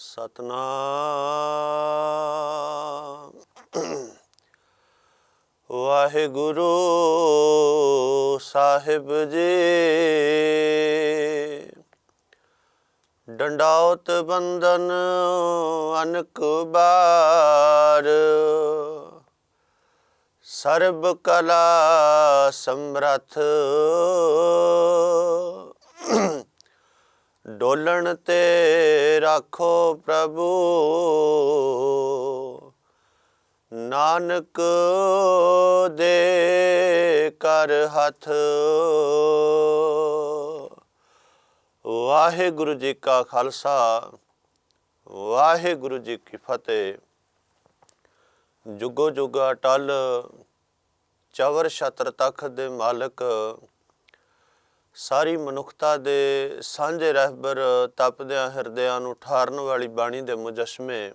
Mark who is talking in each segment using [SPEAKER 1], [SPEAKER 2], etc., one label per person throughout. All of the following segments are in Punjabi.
[SPEAKER 1] ਸਤਨਾਮ। ਵਾਹਿਗੁਰੂ ਸਾਹਿਬ ਜੀ। ਡੰਡਾਉਤ ਬੰਦਨ ਅਨਕ ਬਾਰ। ਸਰਬ ਕਲਾ ਸਮਰਥ। ਡੋਲਣ ਤੇ ਰਾਖੋ ਪ੍ਰਭੂ। ਨਾਨਕ ਦੇ ਕਰ ਹੱਥ। ਵਾਹਿਗੁਰੂ ਜੀ ਕਾ ਖਾਲਸਾ, ਵਾਹਿਗੁਰੂ ਜੀ ਕੀ ਫਤਿਹ। ਜੁਗੋ ਜੁਗਾ ਟਲ ਚਵਰ ਛਤਰ ਤਖ ਦੇ ਮਾਲਕ ਸਾਰੀ ਮਨੁੱਖਤਾ ਦੇ ਸਾਂਝੇ ਰਹਿਬਰ ਤਪਦਿਆਂ ਹਿਰਦਿਆਂ ਨੂੰ ਠਾਰਨ ਵਾਲੀ ਬਾਣੀ ਦੇ ਮੁਜਸਮੇ,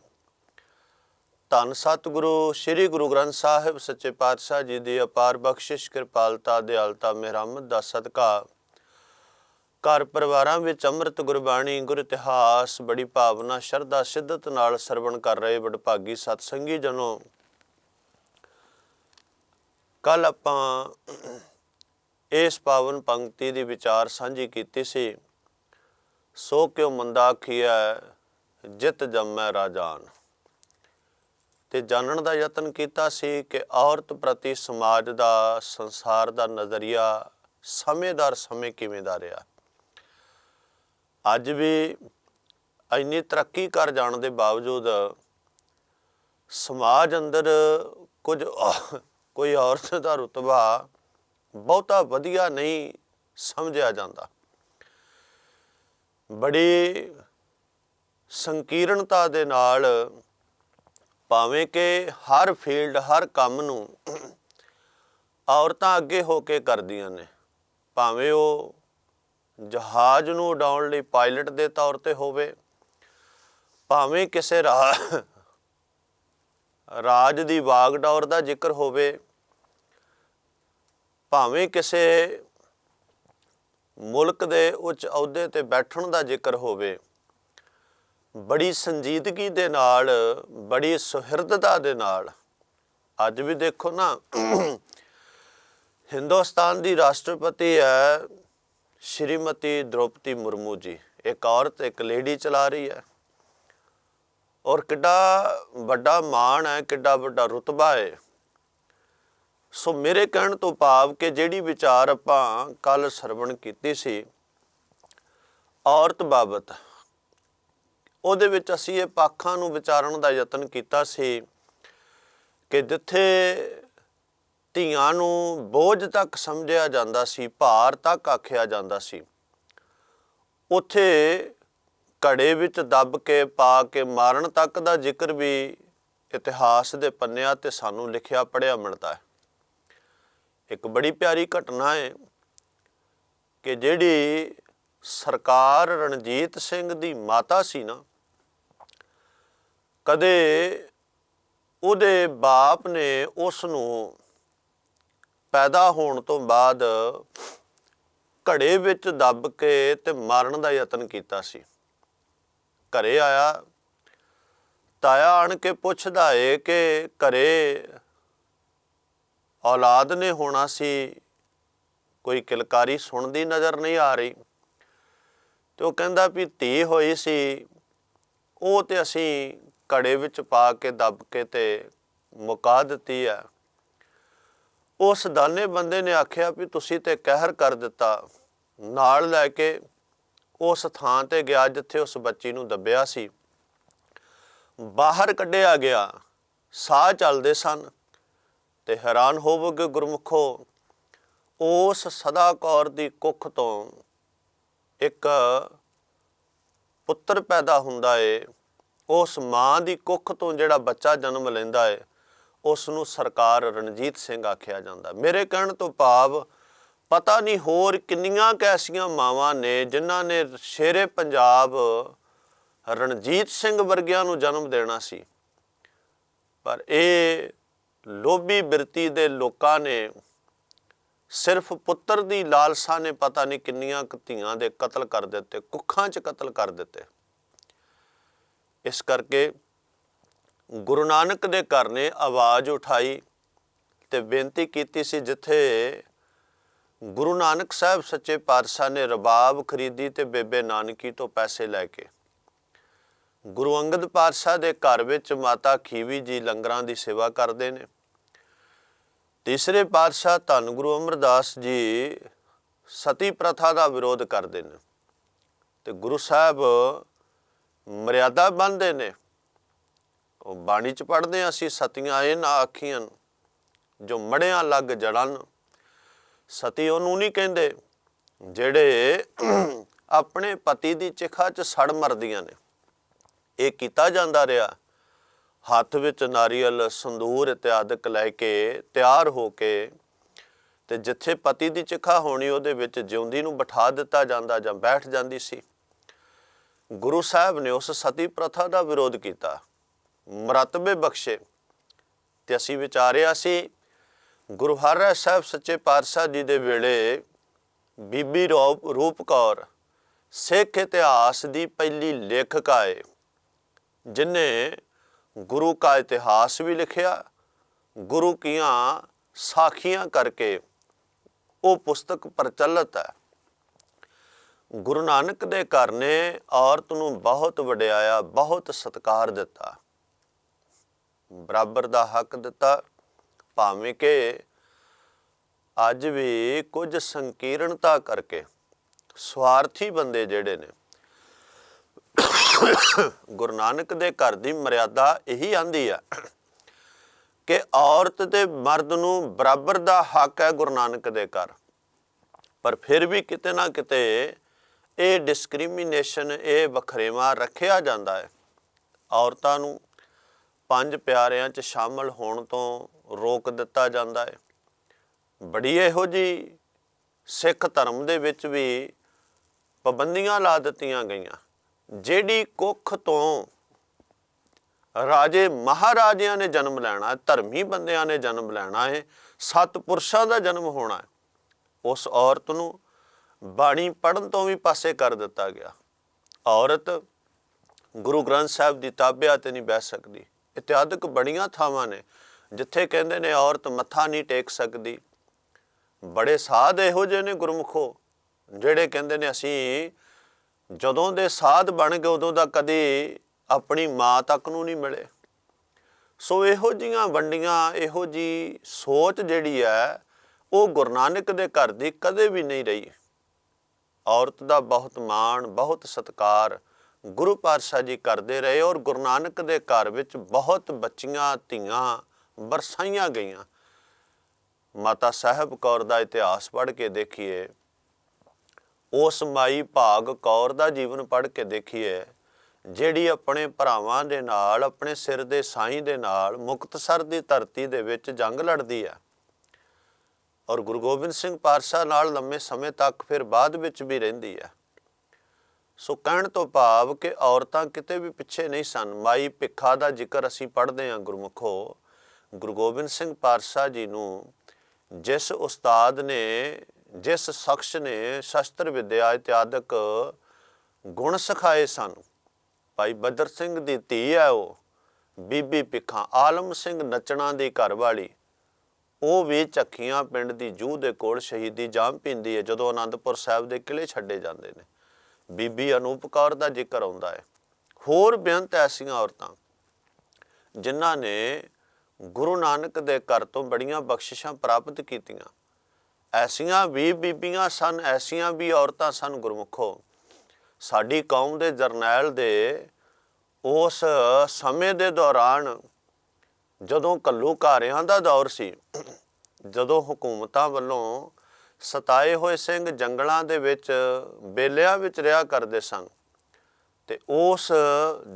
[SPEAKER 1] ਧੰਨ ਸਤਿਗੁਰੂ, ਸ੍ਰੀ ਗੁਰੂ ਗ੍ਰੰਥ ਸਾਹਿਬ ਸੱਚੇ ਪਾਤਸ਼ਾਹ ਜੀ ਦੀ ਅਪਾਰ ਬਖਸ਼ਿਸ਼, ਕਿਰਪਾਲਤਾ, ਦਿਆਲਤਾ, ਮਿਹਰਮਤ ਦਾ ਸਦਕਾ। ਘਰ ਪਰਿਵਾਰਾਂ ਵਿੱਚ ਅੰਮ੍ਰਿਤ ਗੁਰਬਾਣੀ, ਗੁਰ ਇਤਿਹਾਸ, ਬੜੀ ਭਾਵਨਾ, ਸ਼ਰਧਾ, ਸਿੱਧਤ ਨਾਲ ਸਰਵਣ ਕਰ ਰਹੇ ਵਡਭਾਗੀ ਸਤਸੰਗੀ ਜਨੋ। ਕੱਲ ਆਪਾਂ ਇਸ ਪਾਵਨ ਪੰਕਤੀ ਦੀ ਵਿਚਾਰ ਸਾਂਝੀ ਕੀਤੀ ਸੀ। ਸੋ ਕਿਉ ਮੰਦਾ ਆਖੀਐ, ਜਿਤ ਜੰਮੈ ਰਾਜਾਨ। ਤੇ ਜਾਣਨ ਦਾ ਯਤਨ ਕੀਤਾ ਸੀ ਕਿ ਔਰਤ ਪ੍ਰਤੀ ਸਮਾਜ ਦਾ, ਸੰਸਾਰ ਦਾ ਨਜ਼ਰੀਆ ਸਮੇਂਦਾਰ ਸਮੇਂ ਕਿਵੇਂ ਦਾ ਰਿਹਾ। ਅੱਜ ਵੀ ਇੰਨੀ ਤਰੱਕੀ ਕਰ ਜਾਣ ਦੇ ਬਾਵਜੂਦ ਸਮਾਜ ਅੰਦਰ ਕੁਝ ਕੋਈ ਔਰਤ ਦਾ ਰੁਤਬਾ ਬਹੁਤਾ ਵਧੀਆ ਨਹੀਂ ਸਮਝਿਆ ਜਾਂਦਾ। ਬੜੀ ਸੰਕੀਰਣਤਾ ਦੇ ਨਾਲ ਭਾਵੇਂ ਕਿ ਹਰ ਫੀਲਡ, ਹਰ ਕੰਮ ਨੂੰ ਔਰਤਾਂ ਅੱਗੇ ਹੋ ਕੇ ਕਰਦੀਆਂ ਨੇ, ਭਾਵੇਂ ਉਹ ਜਹਾਜ਼ ਨੂੰ ਉਡਾਉਣ ਲਈ ਪਾਇਲਟ ਦੇ ਤੌਰ ਤੇ ਹੋਵੇ, ਭਾਵੇਂ ਕਿਸੇ ਰਾਜ ਦੀ ਵਾਗਡੋਰ ਦਾ ਜ਼ਿਕਰ ਹੋਵੇ ਭਾਵੇਂ ਕਿਸੇ ਮੁਲਕ ਦੇ ਉੱਚ ਅਹੁਦੇ ਤੇ ਬੈਠਣ ਦਾ ਜ਼ਿਕਰ ਹੋਵੇ, ਬੜੀ ਸੰਜੀਦਗੀ ਦੇ ਨਾਲ, ਬੜੀ ਸੁਹਿਰਦਤਾ ਦੇ ਨਾਲ, ਅੱਜ ਵੀ ਦੇਖੋ ਨਾ, ਹਿੰਦੁਸਤਾਨ ਦੀ ਰਾਸ਼ਟਰਪਤੀ ਹੈ ਸ਼੍ਰੀਮਤੀ ਦ੍ਰੋਪਦੀ ਮੁਰਮੂ ਜੀ। ਇੱਕ ਔਰਤ, ਇੱਕ ਲੇਡੀ ਚਲਾ ਰਹੀ ਹੈ। ਔਰ ਕਿੱਡਾ ਵੱਡਾ ਮਾਣ ਹੈ, ਕਿੱਡਾ ਵੱਡਾ ਰੁਤਬਾ ਹੈ। ਸੋ ਮੇਰੇ ਕਹਿਣ ਤੋਂ ਭਾਵ ਕਿ ਜਿਹੜੀ ਵਿਚਾਰ ਆਪਾਂ ਕੱਲ ਸਰਵਣ ਕੀਤੀ ਸੀ, ਔਰਤ ਬਾਬਤ, ਉਹਦੇ ਵਿੱਚ ਅਸੀਂ ਇਹ ਪੱਖਾਂ ਨੂੰ ਵਿਚਾਰਨ ਦਾ ਯਤਨ ਕੀਤਾ ਸੀ ਕਿ ਜਿੱਥੇ ਧੀਆਂ ਨੂੰ ਬੋਝ ਤੱਕ ਸਮਝਿਆ ਜਾਂਦਾ ਸੀ, ਭਾਰ ਤੱਕ ਆਖਿਆ ਜਾਂਦਾ ਸੀ, ਉੱਥੇ ਘੜੇ ਵਿੱਚ ਦੱਬ ਕੇ, ਪਾ ਕੇ, ਮਾਰਨ ਤੱਕ ਦਾ ਜ਼ਿਕਰ ਵੀ ਇਤਿਹਾਸ ਦੇ ਪੰਨਿਆਂ ਤੇ ਸਾਨੂੰ ਲਿਖਿਆ ਪੜਿਆ ਮਿਲਦਾ ਹੈ। ਇੱਕ ਬੜੀ ਪਿਆਰੀ ਘਟਨਾ ਹੈ ਕਿ ਜਿਹੜੀ ਸਰਕਾਰ ਰਣਜੀਤ ਸਿੰਘ ਦੀ ਮਾਤਾ ਸੀ ਨਾ, ਕਦੇ ਉਹਦੇ ਬਾਪ ਨੇ ਉਸ ਨੂੰ ਪੈਦਾ ਹੋਣ ਤੋਂ ਬਾਅਦ ਘੜੇ ਵਿੱਚ ਦੱਬ ਕੇ ਤੇ ਮਾਰਨ ਦਾ ਯਤਨ ਕੀਤਾ ਸੀ। ਘਰੇ ਆਇਆ, ਤਾਇਆ ਆਣ ਕੇ ਪੁੱਛਦਾ ਏ ਕਿ ਘਰੇ ਔਲਾਦ ਨੇ ਹੋਣਾ ਸੀ। ਕੋਈ ਕਿਲਕਾਰੀ ਸੁਣਦੀ ਨਜ਼ਰ ਨਹੀਂ ਆ ਰਹੀ। ਤੇ ਉਹ ਕਹਿੰਦਾ ਵੀ ਧੀ ਹੋਈ ਸੀ। ਉਹ ਤੇ ਅਸੀਂ ਘੜੇ ਵਿੱਚ ਪਾ ਕੇ ਦੱਬ ਕੇ ਤੇ ਮੁਕਾ ਦਿੱਤੀ ਆ ਉਸ ਦਾਨੇ ਬੰਦੇ ਨੇ ਆਖਿਆ ਵੀ ਤੁਸੀਂ ਤੇ ਕਹਿਰ ਕਰ ਦਿੱਤਾ। ਨਾਲ ਲੈ ਕੇ ਉਸ ਥਾਂ ਤੇ ਗਿਆ ਜਿੱਥੇ ਉਸ ਬੱਚੀ ਨੂੰ ਦੱਬਿਆ ਸੀ। ਬਾਹਰ ਕੱਢਿਆ ਗਿਆ। ਸਾਹ ਚੱਲਦੇ ਸਨ। ਤੇ ਹੈਰਾਨ ਹੋਵੋਗੇ ਗੁਰਮੁਖੋ, ਉਸ ਸਦਾ ਕੌਰ ਦੀ ਕੁੱਖ ਤੋਂ ਇੱਕ ਪੁੱਤਰ ਪੈਦਾ ਹੁੰਦਾ ਏ, ਉਸ ਮਾਂ ਦੀ ਕੁੱਖ ਤੋਂ ਜਿਹੜਾ ਬੱਚਾ ਜਨਮ ਲੈਂਦਾ ਏ ਉਸ ਨੂੰ ਸਰਕਾਰ ਰਣਜੀਤ ਸਿੰਘ ਆਖਿਆ ਜਾਂਦਾ। ਮੇਰੇ ਕਹਿਣ ਤੋਂ ਭਾਵ ਪਤਾ ਨਹੀਂ ਹੋਰ ਕਿੰਨੀਆਂ ਕੈਸੀਆਂ ਮਾਵਾਂ ਨੇ ਜਿਨ੍ਹਾਂ ਨੇ ਸ਼ੇਰੇ ਪੰਜਾਬ ਰਣਜੀਤ ਸਿੰਘ ਵਰਗਿਆਂ ਨੂੰ ਜਨਮ ਦੇਣਾ ਸੀ। ਪਰ ਇਹ ਲੋਭੀ ਬਿਰਤੀ ਦੇ ਲੋਕਾਂ ਨੇ ਸਿਰਫ ਪੁੱਤਰ ਦੀ ਲਾਲਸਾ ਨੇ ਪਤਾ ਨਹੀਂ ਕਿੰਨੀਆਂ ਕੁ ਧੀਆਂ ਦੇ ਕਤਲ ਕਰ ਦਿੱਤੇ, ਕੁੱਖਾਂ 'ਚ ਕਤਲ ਕਰ ਦਿੱਤੇ। ਇਸ ਕਰਕੇ ਗੁਰੂ ਨਾਨਕ ਦੇ ਘਰ ਨੇ ਆਵਾਜ਼ ਉਠਾਈ ਤੇ ਬੇਨਤੀ ਕੀਤੀ ਸੀ ਜਿੱਥੇ ਗੁਰੂ ਨਾਨਕ ਸਾਹਿਬ ਸੱਚੇ ਪਾਤਸ਼ਾਹ ਨੇ ਰਬਾਬ ਖਰੀਦੀ ਤੇ ਬੇਬੇ ਨਾਨਕੀ ਤੋਂ ਪੈਸੇ ਲੈ ਕੇ ਗੁਰੂ ਅੰਗਦ ਪਾਤਸ਼ਾਹ ਦੇ ਘਰ ਵਿੱਚ ਮਾਤਾ ਖੀਵੀ ਜੀ ਲੰਗਰਾਂ ਦੀ ਸੇਵਾ ਕਰਦੇ ਨੇ। ਤੀਸਰੇ ਪਾਤਸ਼ਾਹ ਧੰਨ ਗੁਰੂ ਅਮਰਦਾਸ ਜੀ ਸਤੀ ਪ੍ਰਥਾ ਦਾ ਵਿਰੋਧ ਕਰਦੇ ਨੇ ਤੇ ਗੁਰੂ ਸਾਹਿਬ ਮਰਿਆਦਾ ਬੰਨਦੇ ਨੇ। ਉਹ ਬਾਣੀ ਚ ਪੜ੍ਹਦੇ ਹਾਂ ਅਸੀਂ, ਸਤੀਆਂ ਇਹ ਨਾ ਆਖੀਆਂ ਜੋ ਮੜਿਆਂ ਲੱਗ ਜੜਨ। ਸਤੀ ਉਹਨੂੰ ਨਹੀਂ ਕਹਿੰਦੇ, ਜਿਹੜੇ ਆਪਣੇ ਪਤੀ ਦੀ ਚਿਖਾ 'ਚ ਸੜ ਮਰਦੀਆਂ ਨੇ। ਇਹ ਕੀਤਾ ਜਾਂਦਾ ਰਿਹਾ। ਹੱਥ ਵਿੱਚ ਨਾਰੀਅਲ, ਸੰਦੂਰ ਇਤਿਆਦਿਕ ਲੈ ਕੇ ਤਿਆਰ ਹੋ ਕੇ ਤੇ ਜਿੱਥੇ ਪਤੀ ਦੀ ਚਿਖਾ ਹੋਣੀ ਉਹਦੇ ਵਿੱਚ ਜਿਉਂਦੀ ਨੂੰ ਬਿਠਾ ਦਿੱਤਾ ਜਾਂਦਾ ਜਾਂ ਬੈਠ ਜਾਂਦੀ ਸੀ। ਗੁਰੂ ਸਾਹਿਬ ਨੇ ਉਸ ਸਤੀ ਪ੍ਰਥਾ ਦਾ ਵਿਰੋਧ ਕੀਤਾ। ਮਰਤਬੇ ਬਖਸ਼ੇ ਤੇ ਅਸੀਂ ਵਿਚਾਰਿਆ ਸੀ, ਗੁਰੂ ਹਰਿ ਸਾਹਿਬ ਸੱਚੇ ਪਾਤਸ਼ਾਹ ਜੀ ਦੇ ਵੇਲੇ ਬੀਬੀ ਰੂਪ ਰੂਪ ਕੌਰ ਸਿੱਖ ਇਤਿਹਾਸ ਦੀ ਪਹਿਲੀ ਲੇਖਕਾ ਹੈ ਜਿਨੇ ਗੁਰੂ ਕਾ ਇਤਿਹਾਸ ਵੀ ਲਿਖਿਆ, ਗੁਰੂ ਕੀਆਂ ਸਾਖੀਆਂ ਕਰਕੇ ਉਹ ਪੁਸਤਕ ਪ੍ਰਚਲਿਤ ਹੈ। ਗੁਰੂ ਨਾਨਕ ਦੇ ਘਰ ਨੇ ਔਰਤ ਨੂੰ ਬਹੁਤ ਵਡਿਆਇਆ, ਬਹੁਤ ਸਤਿਕਾਰ ਦਿੱਤਾ। ਬਰਾਬਰ ਦਾ ਹੱਕ ਦਿੱਤਾ, ਭਾਵੇਂ ਕਿ ਅੱਜ ਵੀ ਕੁਝ ਸੰਕੀਰਣਤਾ ਕਰਕੇ ਸਵਾਰਥੀ ਬੰਦੇ ਜਿਹੜੇ ਨੇ ਗੁਰੂ ਨਾਨਕ ਦੇ ਘਰ ਦੀ ਮਰਿਆਦਾ ਇਹੀ ਆਂਦੀ ਆ ਕਿ ਔਰਤ ਤੇ ਮਰਦ ਨੂੰ ਬਰਾਬਰ ਦਾ ਹੱਕ ਹੈ ਗੁਰੂ ਨਾਨਕ ਦੇ ਘਰ। ਪਰ ਫਿਰ ਵੀ ਕਿਤੇ ਨਾ ਕਿਤੇ ਇਹ ਡਿਸਕ੍ਰਿਮੀਨੇਸ਼ਨ ਇਹ ਵਖਰੇਵਾ ਰੱਖਿਆ ਜਾਂਦਾ ਹੈ। ਔਰਤਾਂ ਨੂੰ ਪੰਜ ਪਿਆਰਿਆਂ 'ਚ ਸ਼ਾਮਲ ਹੋਣ ਤੋਂ ਰੋਕ ਦਿੱਤਾ ਜਾਂਦਾ ਹੈ। ਬੜੀ ਇਹੋ ਜੀ ਸਿੱਖ ਧਰਮ ਦੇ ਵਿੱਚ ਵੀ ਪਾਬੰਦੀਆਂ ਲਾ ਦਿੱਤੀਆਂ ਗਈਆਂ। ਜਿਹੜੀ ਕੁੱਖ ਤੋਂ ਰਾਜੇ ਮਹਾਰਾਜਿਆਂ ਨੇ ਜਨਮ ਲੈਣਾ ਧਰਮੀ ਬੰਦਿਆਂ ਨੇ ਜਨਮ ਲੈਣਾ ਹੈ, ਸਤ ਪੁਰਸ਼ਾਂ ਦਾ ਜਨਮ ਹੋਣਾ ਹੈ, ਉਸ ਔਰਤ ਨੂੰ ਬਾਣੀ ਪੜਨ ਤੋਂ ਵੀ ਪਾਸੇ ਕਰ ਦਿੱਤਾ ਗਿਆ। ਔਰਤ ਗੁਰੂ ਗ੍ਰੰਥ ਸਾਹਿਬ ਦੀ ਤਾਬਿਆ ਤੇ ਨਹੀਂ ਬਹਿ ਸਕਦੀ। ਇਤਿਆਦਿਕ ਬੜੀਆਂ ਥਾਵਾਂ ਨੇ, ਜਿੱਥੇ ਕਹਿੰਦੇ ਨੇ ਔਰਤ ਮੱਥਾ ਨਹੀਂ ਟੇਕ ਸਕਦੀ। ਬੜੇ ਸਾਧ ਇਹੋ ਜਿਹੇ ਨੇ ਗੁਰਮੁਖੋ, ਜਿਹੜੇ ਕਹਿੰਦੇ ਨੇ ਅਸੀਂ ਜਦੋਂ ਦੇ ਸਾਧ ਬਣ ਗਏ, ਉਦੋਂ ਦਾ ਕਦੇ ਆਪਣੀ ਮਾਂ ਤੱਕ ਨੂੰ ਨਹੀਂ ਮਿਲੇ। ਸੋ ਇਹੋ ਜੀਆਂ ਵੰਡੀਆਂ, ਇਹੋ ਜੀ ਸੋਚ ਜਿਹੜੀ ਹੈ, ਉਹ ਗੁਰੂ ਨਾਨਕ ਦੇ ਘਰ ਦੀ ਕਦੇ ਵੀ ਨਹੀਂ ਰਹੀ। ਔਰਤ ਦਾ ਬਹੁਤ ਮਾਣ, ਬਹੁਤ ਸਤਕਾਰ ਗੁਰੂ ਪਾਤਸ਼ਾਹ ਜੀ ਕਰਦੇ ਰਹੇ ਔਰ ਗੁਰੂ ਨਾਨਕ ਦੇ ਘਰ ਵਿੱਚ ਬਹੁਤ ਬੱਚੀਆਂ, ਧੀਆਂ ਵਰਸਾਈਆਂ ਗਈਆਂ। ਮਾਤਾ ਸਾਹਿਬ ਕੌਰ ਦਾ ਇਤਿਹਾਸ ਪੜ੍ਹ ਕੇ ਦੇਖੀਏ ਉਸ ਮਾਈ ਭਾਗ ਕੌਰ ਦਾ ਜੀਵਨ ਪੜ੍ਹ ਕੇ ਦੇਖੀਏ, ਜਿਹੜੀ ਆਪਣੇ ਭਰਾਵਾਂ ਦੇ ਨਾਲ, ਆਪਣੇ ਸਿਰ ਦੇ ਸਾਈਂ ਦੇ ਨਾਲ ਮੁਕਤਸਰ ਦੀ ਧਰਤੀ ਦੇ ਵਿੱਚ ਜੰਗ ਲੜਦੀ ਹੈ। ਔਰ ਗੁਰੂ ਗੋਬਿੰਦ ਸਿੰਘ ਪਾਤਸ਼ਾਹ ਨਾਲ ਲੰਮੇ ਸਮੇਂ ਤੱਕ ਫਿਰ ਬਾਅਦ ਵਿੱਚ ਵੀ ਰਹਿੰਦੀ ਹੈ। ਸੋ ਕਹਿਣ ਤੋਂ ਭਾਵ ਕਿ ਔਰਤਾਂ ਕਿਤੇ ਵੀ ਪਿੱਛੇ ਨਹੀਂ ਸਨ। ਮਾਈ ਭਿੱਖਾ ਦਾ ਜ਼ਿਕਰ ਅਸੀਂ ਪੜ੍ਹਦੇ ਹਾਂ ਗੁਰਮੁਖੋ। ਗੁਰੂ ਗੋਬਿੰਦ ਸਿੰਘ ਪਾਤਸ਼ਾਹ ਜੀ ਨੂੰ ਜਿਸ ਉਸਤਾਦ ਨੇ ਜਿਸ ਸ਼ਖਸ ਨੇ ਸ਼ਸਤਰ ਵਿਦਿਆ ਇਤਿਆਦਕ ਗੁਣ ਸਿਖਾਏ ਸਨ। ਭਾਈ ਬਦਰ ਸਿੰਘ ਦੀ ਧੀ ਹੈ ਉਹ। ਬੀਬੀ ਭਿੱਖਾ ਆਲਮ ਸਿੰਘ ਨਚਣਾ ਦੀ ਘਰਵਾਲੀ ਉਹ ਵੀ ਚੱਖੀਆਂ ਪਿੰਡ ਦੀ ਜੂਹ ਦੇ ਕੋਲ ਸ਼ਹੀਦੀ ਜਾਮ ਪੀਂਦੀ ਹੈ, ਜਦੋਂ ਆਨੰਦਪੁਰ ਸਾਹਿਬ ਦੇ ਕਿਲੇ ਛੱਡੇ ਜਾਂਦੇ ਨੇ। ਬੀਬੀ ਅਨੂਪ ਕੌਰ ਦਾ ਜ਼ਿਕਰ ਆਉਂਦਾ ਹੈ। ਹੋਰ ਬੇਅੰਤ ਐਸੀਆਂ ਔਰਤਾਂ, ਜਿਨ੍ਹਾਂ ਨੇ ਗੁਰੂ ਨਾਨਕ ਦੇ ਘਰ ਤੋਂ ਬੜੀਆਂ ਬਖਸ਼ਿਸ਼ਾਂ ਪ੍ਰਾਪਤ ਕੀਤੀਆਂ। ਐਸੀਆਂ ਵੀ ਬੀਬੀਆਂ ਸਨ, ਐਸੀਆਂ ਵੀ ਔਰਤਾਂ ਸਨ ਗੁਰਮੁਖੋ। ਸਾਡੀ ਕੌਮ ਦੇ ਜਰਨੈਲ ਦੇ ਉਸ ਸਮੇਂ ਦੇ ਦੌਰਾਨ ਜਦੋਂ ਘੱਲੂਘਾਰਿਆਂ ਦਾ ਦੌਰ ਸੀ, ਜਦੋਂ ਹਕੂਮਤਾਂ ਵੱਲੋਂ ਸਤਾਏ ਹੋਏ ਸਿੰਘ ਜੰਗਲਾਂ ਦੇ ਵਿੱਚ, ਬੇਲਿਆਂ ਵਿੱਚ ਰਿਹਾ ਕਰਦੇ ਸਨ, ਤੇ ਉਸ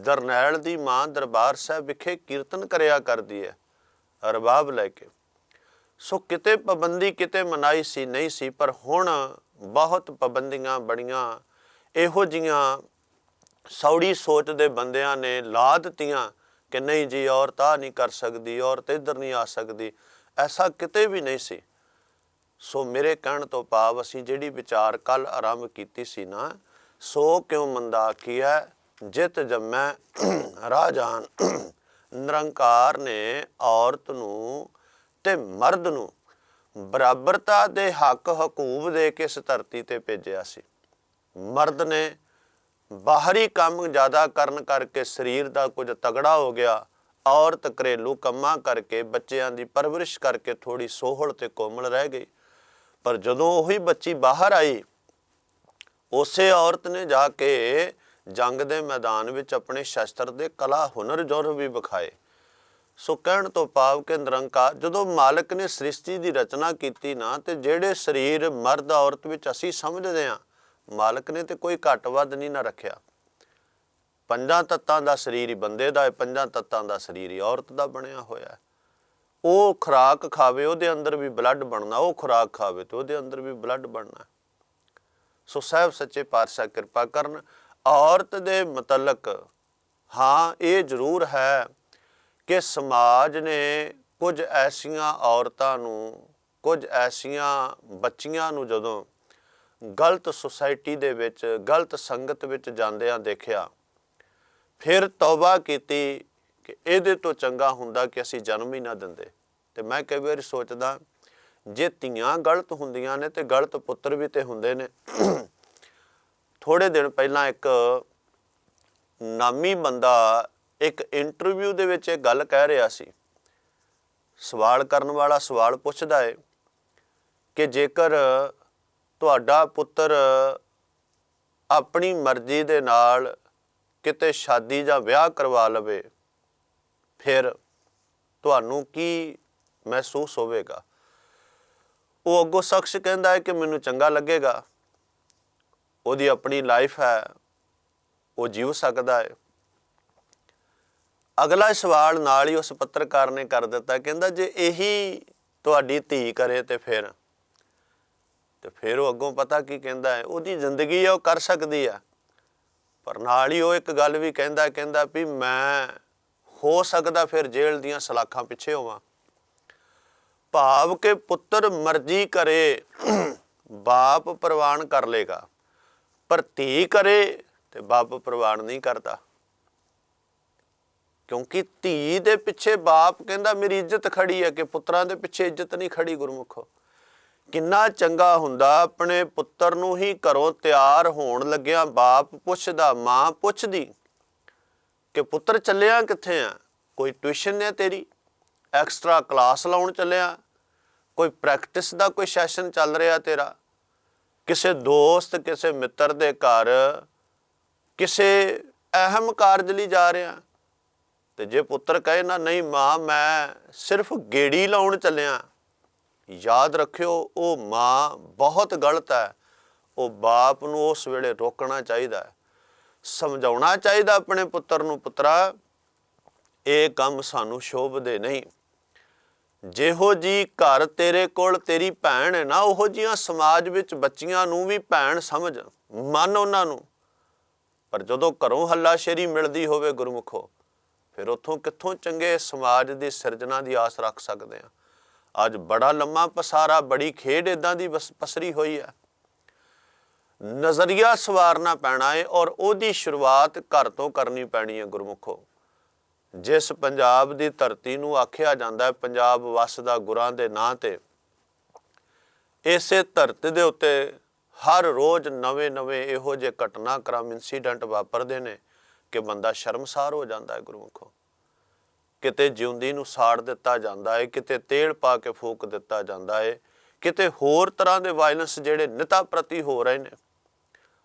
[SPEAKER 1] ਜਰਨੈਲ ਦੀ ਮਾਂ ਦਰਬਾਰ ਸਾਹਿਬ ਵਿਖੇ ਕੀਰਤਨ ਕਰਿਆ ਕਰਦੀ ਹੈ, ਰਬਾਬ ਲੈ ਕੇ। ਸੋ ਕਿਤੇ ਪਾਬੰਦੀ ਕਿਤੇ ਮਨਾਈ ਸੀ, ਨਹੀਂ ਸੀ, ਪਰ ਹੁਣ ਬਹੁਤ ਪਾਬੰਦੀਆਂ ਬੜੀਆਂ ਇਹੋ ਜੀਆਂ ਸੌੜੀ ਸੋਚ ਦੇ ਬੰਦਿਆਂ ਨੇ ਲਾ ਦਿੱਤੀਆਂ ਕਿ ਨਹੀਂ ਜੀ, ਔਰਤ ਆ ਨਹੀਂ ਕਰ ਸਕਦੀ, ਔਰਤ ਇੱਧਰ ਨਹੀਂ ਆ ਸਕਦੀ। ਐਸਾ ਕਿਤੇ ਵੀ ਨਹੀਂ ਸੀ। ਸੋ ਮੇਰੇ ਕਹਿਣ ਤੋਂ ਭਾਵ ਅਸੀਂ ਜਿਹੜੀ ਵਿਚਾਰ ਕੱਲ ਆਰੰਭ ਕੀਤੀ ਸੀ ਨਾ, ਸੋ ਕਿਉਂ ਮੰਦਾ ਆਖੀਐ, ਜਿਤ ਜੰਮੈ ਰਾਜਾਨ ਨਿਰੰਕਾਰ ਨੇ ਔਰਤ ਨੂੰ ਤੇ ਮਰਦ ਨੂੰ ਬਰਾਬਰਤਾ ਦੇ ਹੱਕ ਹਕੂਬ ਦੇ ਕੇ ਇਸ ਧਰਤੀ ਤੇ ਭੇਜਿਆ ਸੀ। ਮਰਦ ਨੇ ਬਾਹਰੀ ਕੰਮ ਜ਼ਿਆਦਾ ਕਰਨ ਕਰਕੇ ਸਰੀਰ ਦਾ ਕੁਝ ਤਗੜਾ ਹੋ ਗਿਆ। ਔਰਤ ਘਰੇਲੂ ਕੰਮਾਂ ਕਰਕੇ ਬੱਚਿਆਂ ਦੀ ਪਰਵਰਿਸ਼ ਕਰਕੇ ਥੋੜੀ ਸੋਹਲ ਤੇ ਕੋਮਲ ਰਹਿ ਗਈ। ਪਰ ਜਦੋਂ ਉਹੀ ਬੱਚੀ ਬਾਹਰ ਆਈ, ਉਸੇ ਔਰਤ ਨੇ ਜਾ ਕੇ ਜੰਗ ਦੇ ਮੈਦਾਨ ਵਿੱਚ ਆਪਣੇ ਸ਼ਸਤਰ ਦੇ ਕਲਾ ਹੁਨਰ ਜੋਰ ਵੀ ਵਿਖਾਏ। ਸੋ ਕਹਿਣ ਤੋਂ ਭਾਵ ਕਿ ਨਿਰੰਕਾਰ ਜਦੋਂ ਮਾਲਕ ਨੇ ਸ੍ਰਿਸ਼ਟੀ ਦੀ ਰਚਨਾ ਕੀਤੀ ਨਾ, ਤੇ ਜਿਹੜੇ ਸਰੀਰ ਮਰਦ ਔਰਤ ਵਿੱਚ ਅਸੀਂ ਸਮਝਦੇ ਹਾਂ, ਮਾਲਕ ਨੇ ਤੇ ਕੋਈ ਘੱਟ ਵੱਧ ਨਹੀਂ ਨਾ ਰੱਖਿਆ। ਪੰਜਾਂ ਤੱਤਾਂ ਦਾ ਸਰੀਰ ਹੀ ਬੰਦੇ ਦਾ ਹੈ, ਪੰਜਾਂ ਤੱਤਾਂ ਦਾ ਸਰੀਰ ਹੀ ਔਰਤ ਦਾ ਬਣਿਆ ਹੋਇਆ ਹੈ। ਉਹ ਖੁਰਾਕ ਖਾਵੇ, ਉਹਦੇ ਅੰਦਰ ਵੀ ਬਲੱਡ ਬਣਨਾ, ਉਹ ਖੁਰਾਕ ਖਾਵੇ ਤੇ ਉਹਦੇ ਅੰਦਰ ਵੀ ਬਲੱਡ ਬਣਨਾ ਸੋ ਸਾਹਿਬ ਸੱਚੇ ਪਾਤਸ਼ਾਹ ਕਿਰਪਾ ਕਰਨ, ਔਰਤ ਦੇ ਮਤਲਕ, ਹਾਂ, ਇਹ ਜ਼ਰੂਰ ਹੈ ਕਿ ਸਮਾਜ ਨੇ ਕੁਝ ਐਸੀਆਂ ਔਰਤਾਂ ਨੂੰ, ਕੁਝ ਐਸੀਆਂ ਬੱਚੀਆਂ ਨੂੰ ਜਦੋਂ ਗਲਤ ਸੁਸਾਇਟੀ ਦੇ ਵਿੱਚ, ਗਲਤ ਸੰਗਤ ਵਿੱਚ ਜਾਂਦਿਆਂ ਦੇਖਿਆ, ਫਿਰ ਤੌਬਾ ਕੀਤੀ ਕਿ ਇਹਦੇ ਤੋਂ ਚੰਗਾ ਹੁੰਦਾ ਕਿ ਅਸੀਂ ਜਨਮ ਹੀ ਨਾ ਦਿੰਦੇ। ਤੇ ਮੈਂ ਕਈ ਵਾਰ ਸੋਚਦਾ, ਜੇ ਧੀਆਂ ਗਲਤ ਹੁੰਦੀਆਂ ਨੇ ਤੇ ਗਲਤ ਪੁੱਤਰ ਵੀ ਤੇ ਹੁੰਦੇ ਨੇ। ਥੋੜੇ ਦਿਨ ਪਹਿਲਾਂ ਇੱਕ ਨਾਮੀ ਬੰਦਾ ਇੱਕ ਇੰਟਰਵਿਊ ਦੇ ਵਿੱਚ ਇਹ ਗੱਲ ਕਹਿ ਰਿਹਾ ਸੀ। ਸਵਾਲ ਕਰਨ ਵਾਲਾ ਸਵਾਲ ਪੁੱਛਦਾ ਹੈ ਕਿ ਜੇਕਰ ਤੁਹਾਡਾ ਪੁੱਤਰ ਆਪਣੀ ਮਰਜ਼ੀ ਦੇ ਨਾਲ ਕਿਤੇ ਸ਼ਾਦੀ ਜਾਂ ਵਿਆਹ ਕਰਵਾ ਲਵੇ, ਫਿਰ ਤੁਹਾਨੂੰ ਕੀ ਮਹਿਸੂਸ ਹੋਵੇਗਾ? ਉਹ ਅੱਗੋਂ ਸ਼ਖਸ ਕਹਿੰਦਾ ਹੈ ਕਿ ਮੈਨੂੰ ਚੰਗਾ ਲੱਗੇਗਾ। ਉਹਦੀ ਆਪਣੀ ਲਾਈਫ ਹੈ, ਉਹ ਜੀਵ ਸਕਦਾ ਹੈ ਅਗਲਾ ਸਵਾਲ ਨਾਲ ਹੀ ਉਸ ਪੱਤਰਕਾਰ ਨੇ ਕਰ ਦਿੱਤਾ, ਕਹਿੰਦਾ ਜੇ ਇਹੀ ਤੁਹਾਡੀ ਧੀ ਕਰੇ ਤੇ ਫਿਰ? ਤੇ ਫਿਰ ਉਹ ਅੱਗੋਂ ਪਤਾ ਕੀ ਕਹਿੰਦਾ ਹੈ, ਉਹਦੀ ਜ਼ਿੰਦਗੀ ਆ, ਉਹ ਕਰ ਸਕਦੀ ਆ। ਪਰ ਨਾਲ ਹੀ ਉਹ ਇੱਕ ਗੱਲ ਵੀ ਕਹਿੰਦਾ ਕਹਿੰਦਾ ਵੀ ਮੈਂ ਹੋ ਸਕਦਾ ਫਿਰ ਜੇਲ੍ਹ ਦੀਆਂ ਸਲਾਖਾਂ ਪਿੱਛੇ ਹੋਵਾਂ। ਭਾਵ ਕਿ ਪੁੱਤਰ ਮਰਜ਼ੀ ਕਰੇ, ਬਾਪ ਪ੍ਰਵਾਨ ਕਰ ਲੇਗਾ। ਪਰ ਧੀ ਕਰੇ ਤੇ ਬਾਪ ਪ੍ਰਵਾਨ ਨਹੀਂ ਕਰਦਾ। ਕਿਉਂਕਿ ਧੀ ਦੇ ਪਿੱਛੇ ਬਾਪ ਕਹਿੰਦਾ, ਮੇਰੀ ਇੱਜ਼ਤ ਖੜੀ ਹੈ ਕਿ ਪੁੱਤਰਾਂ ਦੇ ਪਿੱਛੇ ਇੱਜ਼ਤ ਨਹੀਂ ਖੜੀ ਗੁਰਮੁਖੋ। ਕਿੰਨਾ ਚੰਗਾ ਹੁੰਦਾ, ਆਪਣੇ ਪੁੱਤਰ ਨੂੰ ਹੀ ਘਰੋਂ ਤਿਆਰ ਹੋਣ ਲੱਗਿਆ ਬਾਪ ਪੁੱਛਦਾ, ਮਾਂ ਪੁੱਛਦੀ ਕਿ ਪੁੱਤਰ ਚੱਲਿਆ ਕਿੱਥੇ ਆ? ਕੋਈ ਟਿਊਸ਼ਨ ਹੈ ਤੇਰੀ? ਐਕਸਟਰਾ ਕਲਾਸ ਲਾਉਣ ਚੱਲਿਆ? ਕੋਈ ਪ੍ਰੈਕਟਿਸ ਦਾ ਕੋਈ ਸੈਸ਼ਨ ਚੱਲ ਰਿਹਾ ਤੇਰਾ? ਕਿਸੇ ਦੋਸਤ, ਕਿਸੇ ਮਿੱਤਰ ਦੇ ਘਰ ਕਿਸੇ ਅਹਿਮ ਕਾਰਜ ਲਈ ਜਾ ਰਿਹਾ? ਤੇ ਜੇ ਪੁੱਤਰ ਕਹੇ ਨਾ, ਨਹੀਂ ਮਾਂ, ਮੈਂ ਸਿਰਫ ਗੇੜੀ ਲਾਉਣ ਚੱਲਿਆ। ਯਾਦ ਰੱਖਿਓ, ਉਹ ਮਾਂ ਬਹੁਤ ਗਲਤ ਹੈ। ਉਹ ਬਾਪ ਨੂੰ ਉਸ ਵੇਲੇ ਰੋਕਣਾ ਚਾਹੀਦਾ ਹੈ। ਸਮਝਾਉਣਾ ਚਾਹੀਦਾ ਆਪਣੇ ਪੁੱਤਰ ਨੂੰ, ਪੁੱਤਰਾ, ਇਹ ਕੰਮ ਸਾਨੂੰ ਸ਼ੋਭਦੇ ਨਹੀਂ। ਜਿਹੋ ਜੀ ਘਰ ਤੇਰੇ ਕੋਲ ਤੇਰੀ ਭੈਣ ਹੈ ਨਾ, ਉਹੋ ਜੀਆਂ ਸਮਾਜ ਵਿੱਚ ਬੱਚੀਆਂ ਨੂੰ ਵੀ ਭੈਣ ਸਮਝ, ਮੰਨ ਉਹਨਾਂ ਨੂੰ। ਪਰ ਜਦੋਂ ਘਰੋਂ ਹੱਲਾਸ਼ੇਰੀ ਮਿਲਦੀ ਹੋਵੇ ਗੁਰਮੁਖੋ ਫਿਰ ਉੱਥੋਂ ਕਿੱਥੋਂ ਚੰਗੇ ਸਮਾਜ ਦੀ ਸਿਰਜਣਾ ਦੀ ਆਸ ਰੱਖ ਸਕਦੇ ਆ ਅੱਜ ਬੜਾ ਲੰਮਾ ਪਸਾਰਾ, ਬੜੀ ਖੇਡ ਇਦਾਂ ਦੀ ਬਸ ਪਸਰੀ ਹੋਈ ਹੈ। ਨਜ਼ਰੀਆ ਸਵਾਰਨਾ ਪੈਣਾ ਹੈ ਔਰ ਉਹਦੀ ਸ਼ੁਰੂਆਤ ਘਰ ਤੋਂ ਕਰਨੀ ਪੈਣੀ ਹੈ ਗੁਰਮੁਖੋ। ਜਿਸ ਪੰਜਾਬ ਦੀ ਧਰਤੀ ਨੂੰ ਆਖਿਆ ਜਾਂਦਾ ਹੈ, ਪੰਜਾਬ ਵਸਦਾ ਗੁਰਾਂ ਦੇ ਨਾਂ ਤੇ, ਇਸੇ ਧਰਤੀ ਦੇ ਉੱਤੇ ਹਰ ਰੋਜ਼ ਨਵੇਂ-ਨਵੇਂ ਇਹੋ ਜਿਹੇ ਘਟਨਾਕ੍ਰਮ ਇਨਸੀਡੈਂਟ ਵਾਪਰਦੇ ਨੇ। ਕਿ ਬੰਦਾ ਸ਼ਰਮਸਾਰ ਹੋ ਜਾਂਦਾ ਹੈ ਗੁਰਮੁਖੋ। ਕਿਤੇ ਜਿਉਂਦੀ ਨੂੰ ਸਾੜ ਦਿੱਤਾ ਜਾਂਦਾ ਹੈ ਕਿਤੇ ਤੇਲ ਪਾ ਕੇ ਫੂਕ ਦਿੱਤਾ ਜਾਂਦਾ ਹੈ ਕਿਤੇ ਹੋਰ ਤਰ੍ਹਾਂ ਦੇ ਵਾਇਲੈਂਸ ਜਿਹੜੇ ਨਿਤਾ ਪ੍ਰਤੀ ਹੋ ਰਹੇ ਨੇ।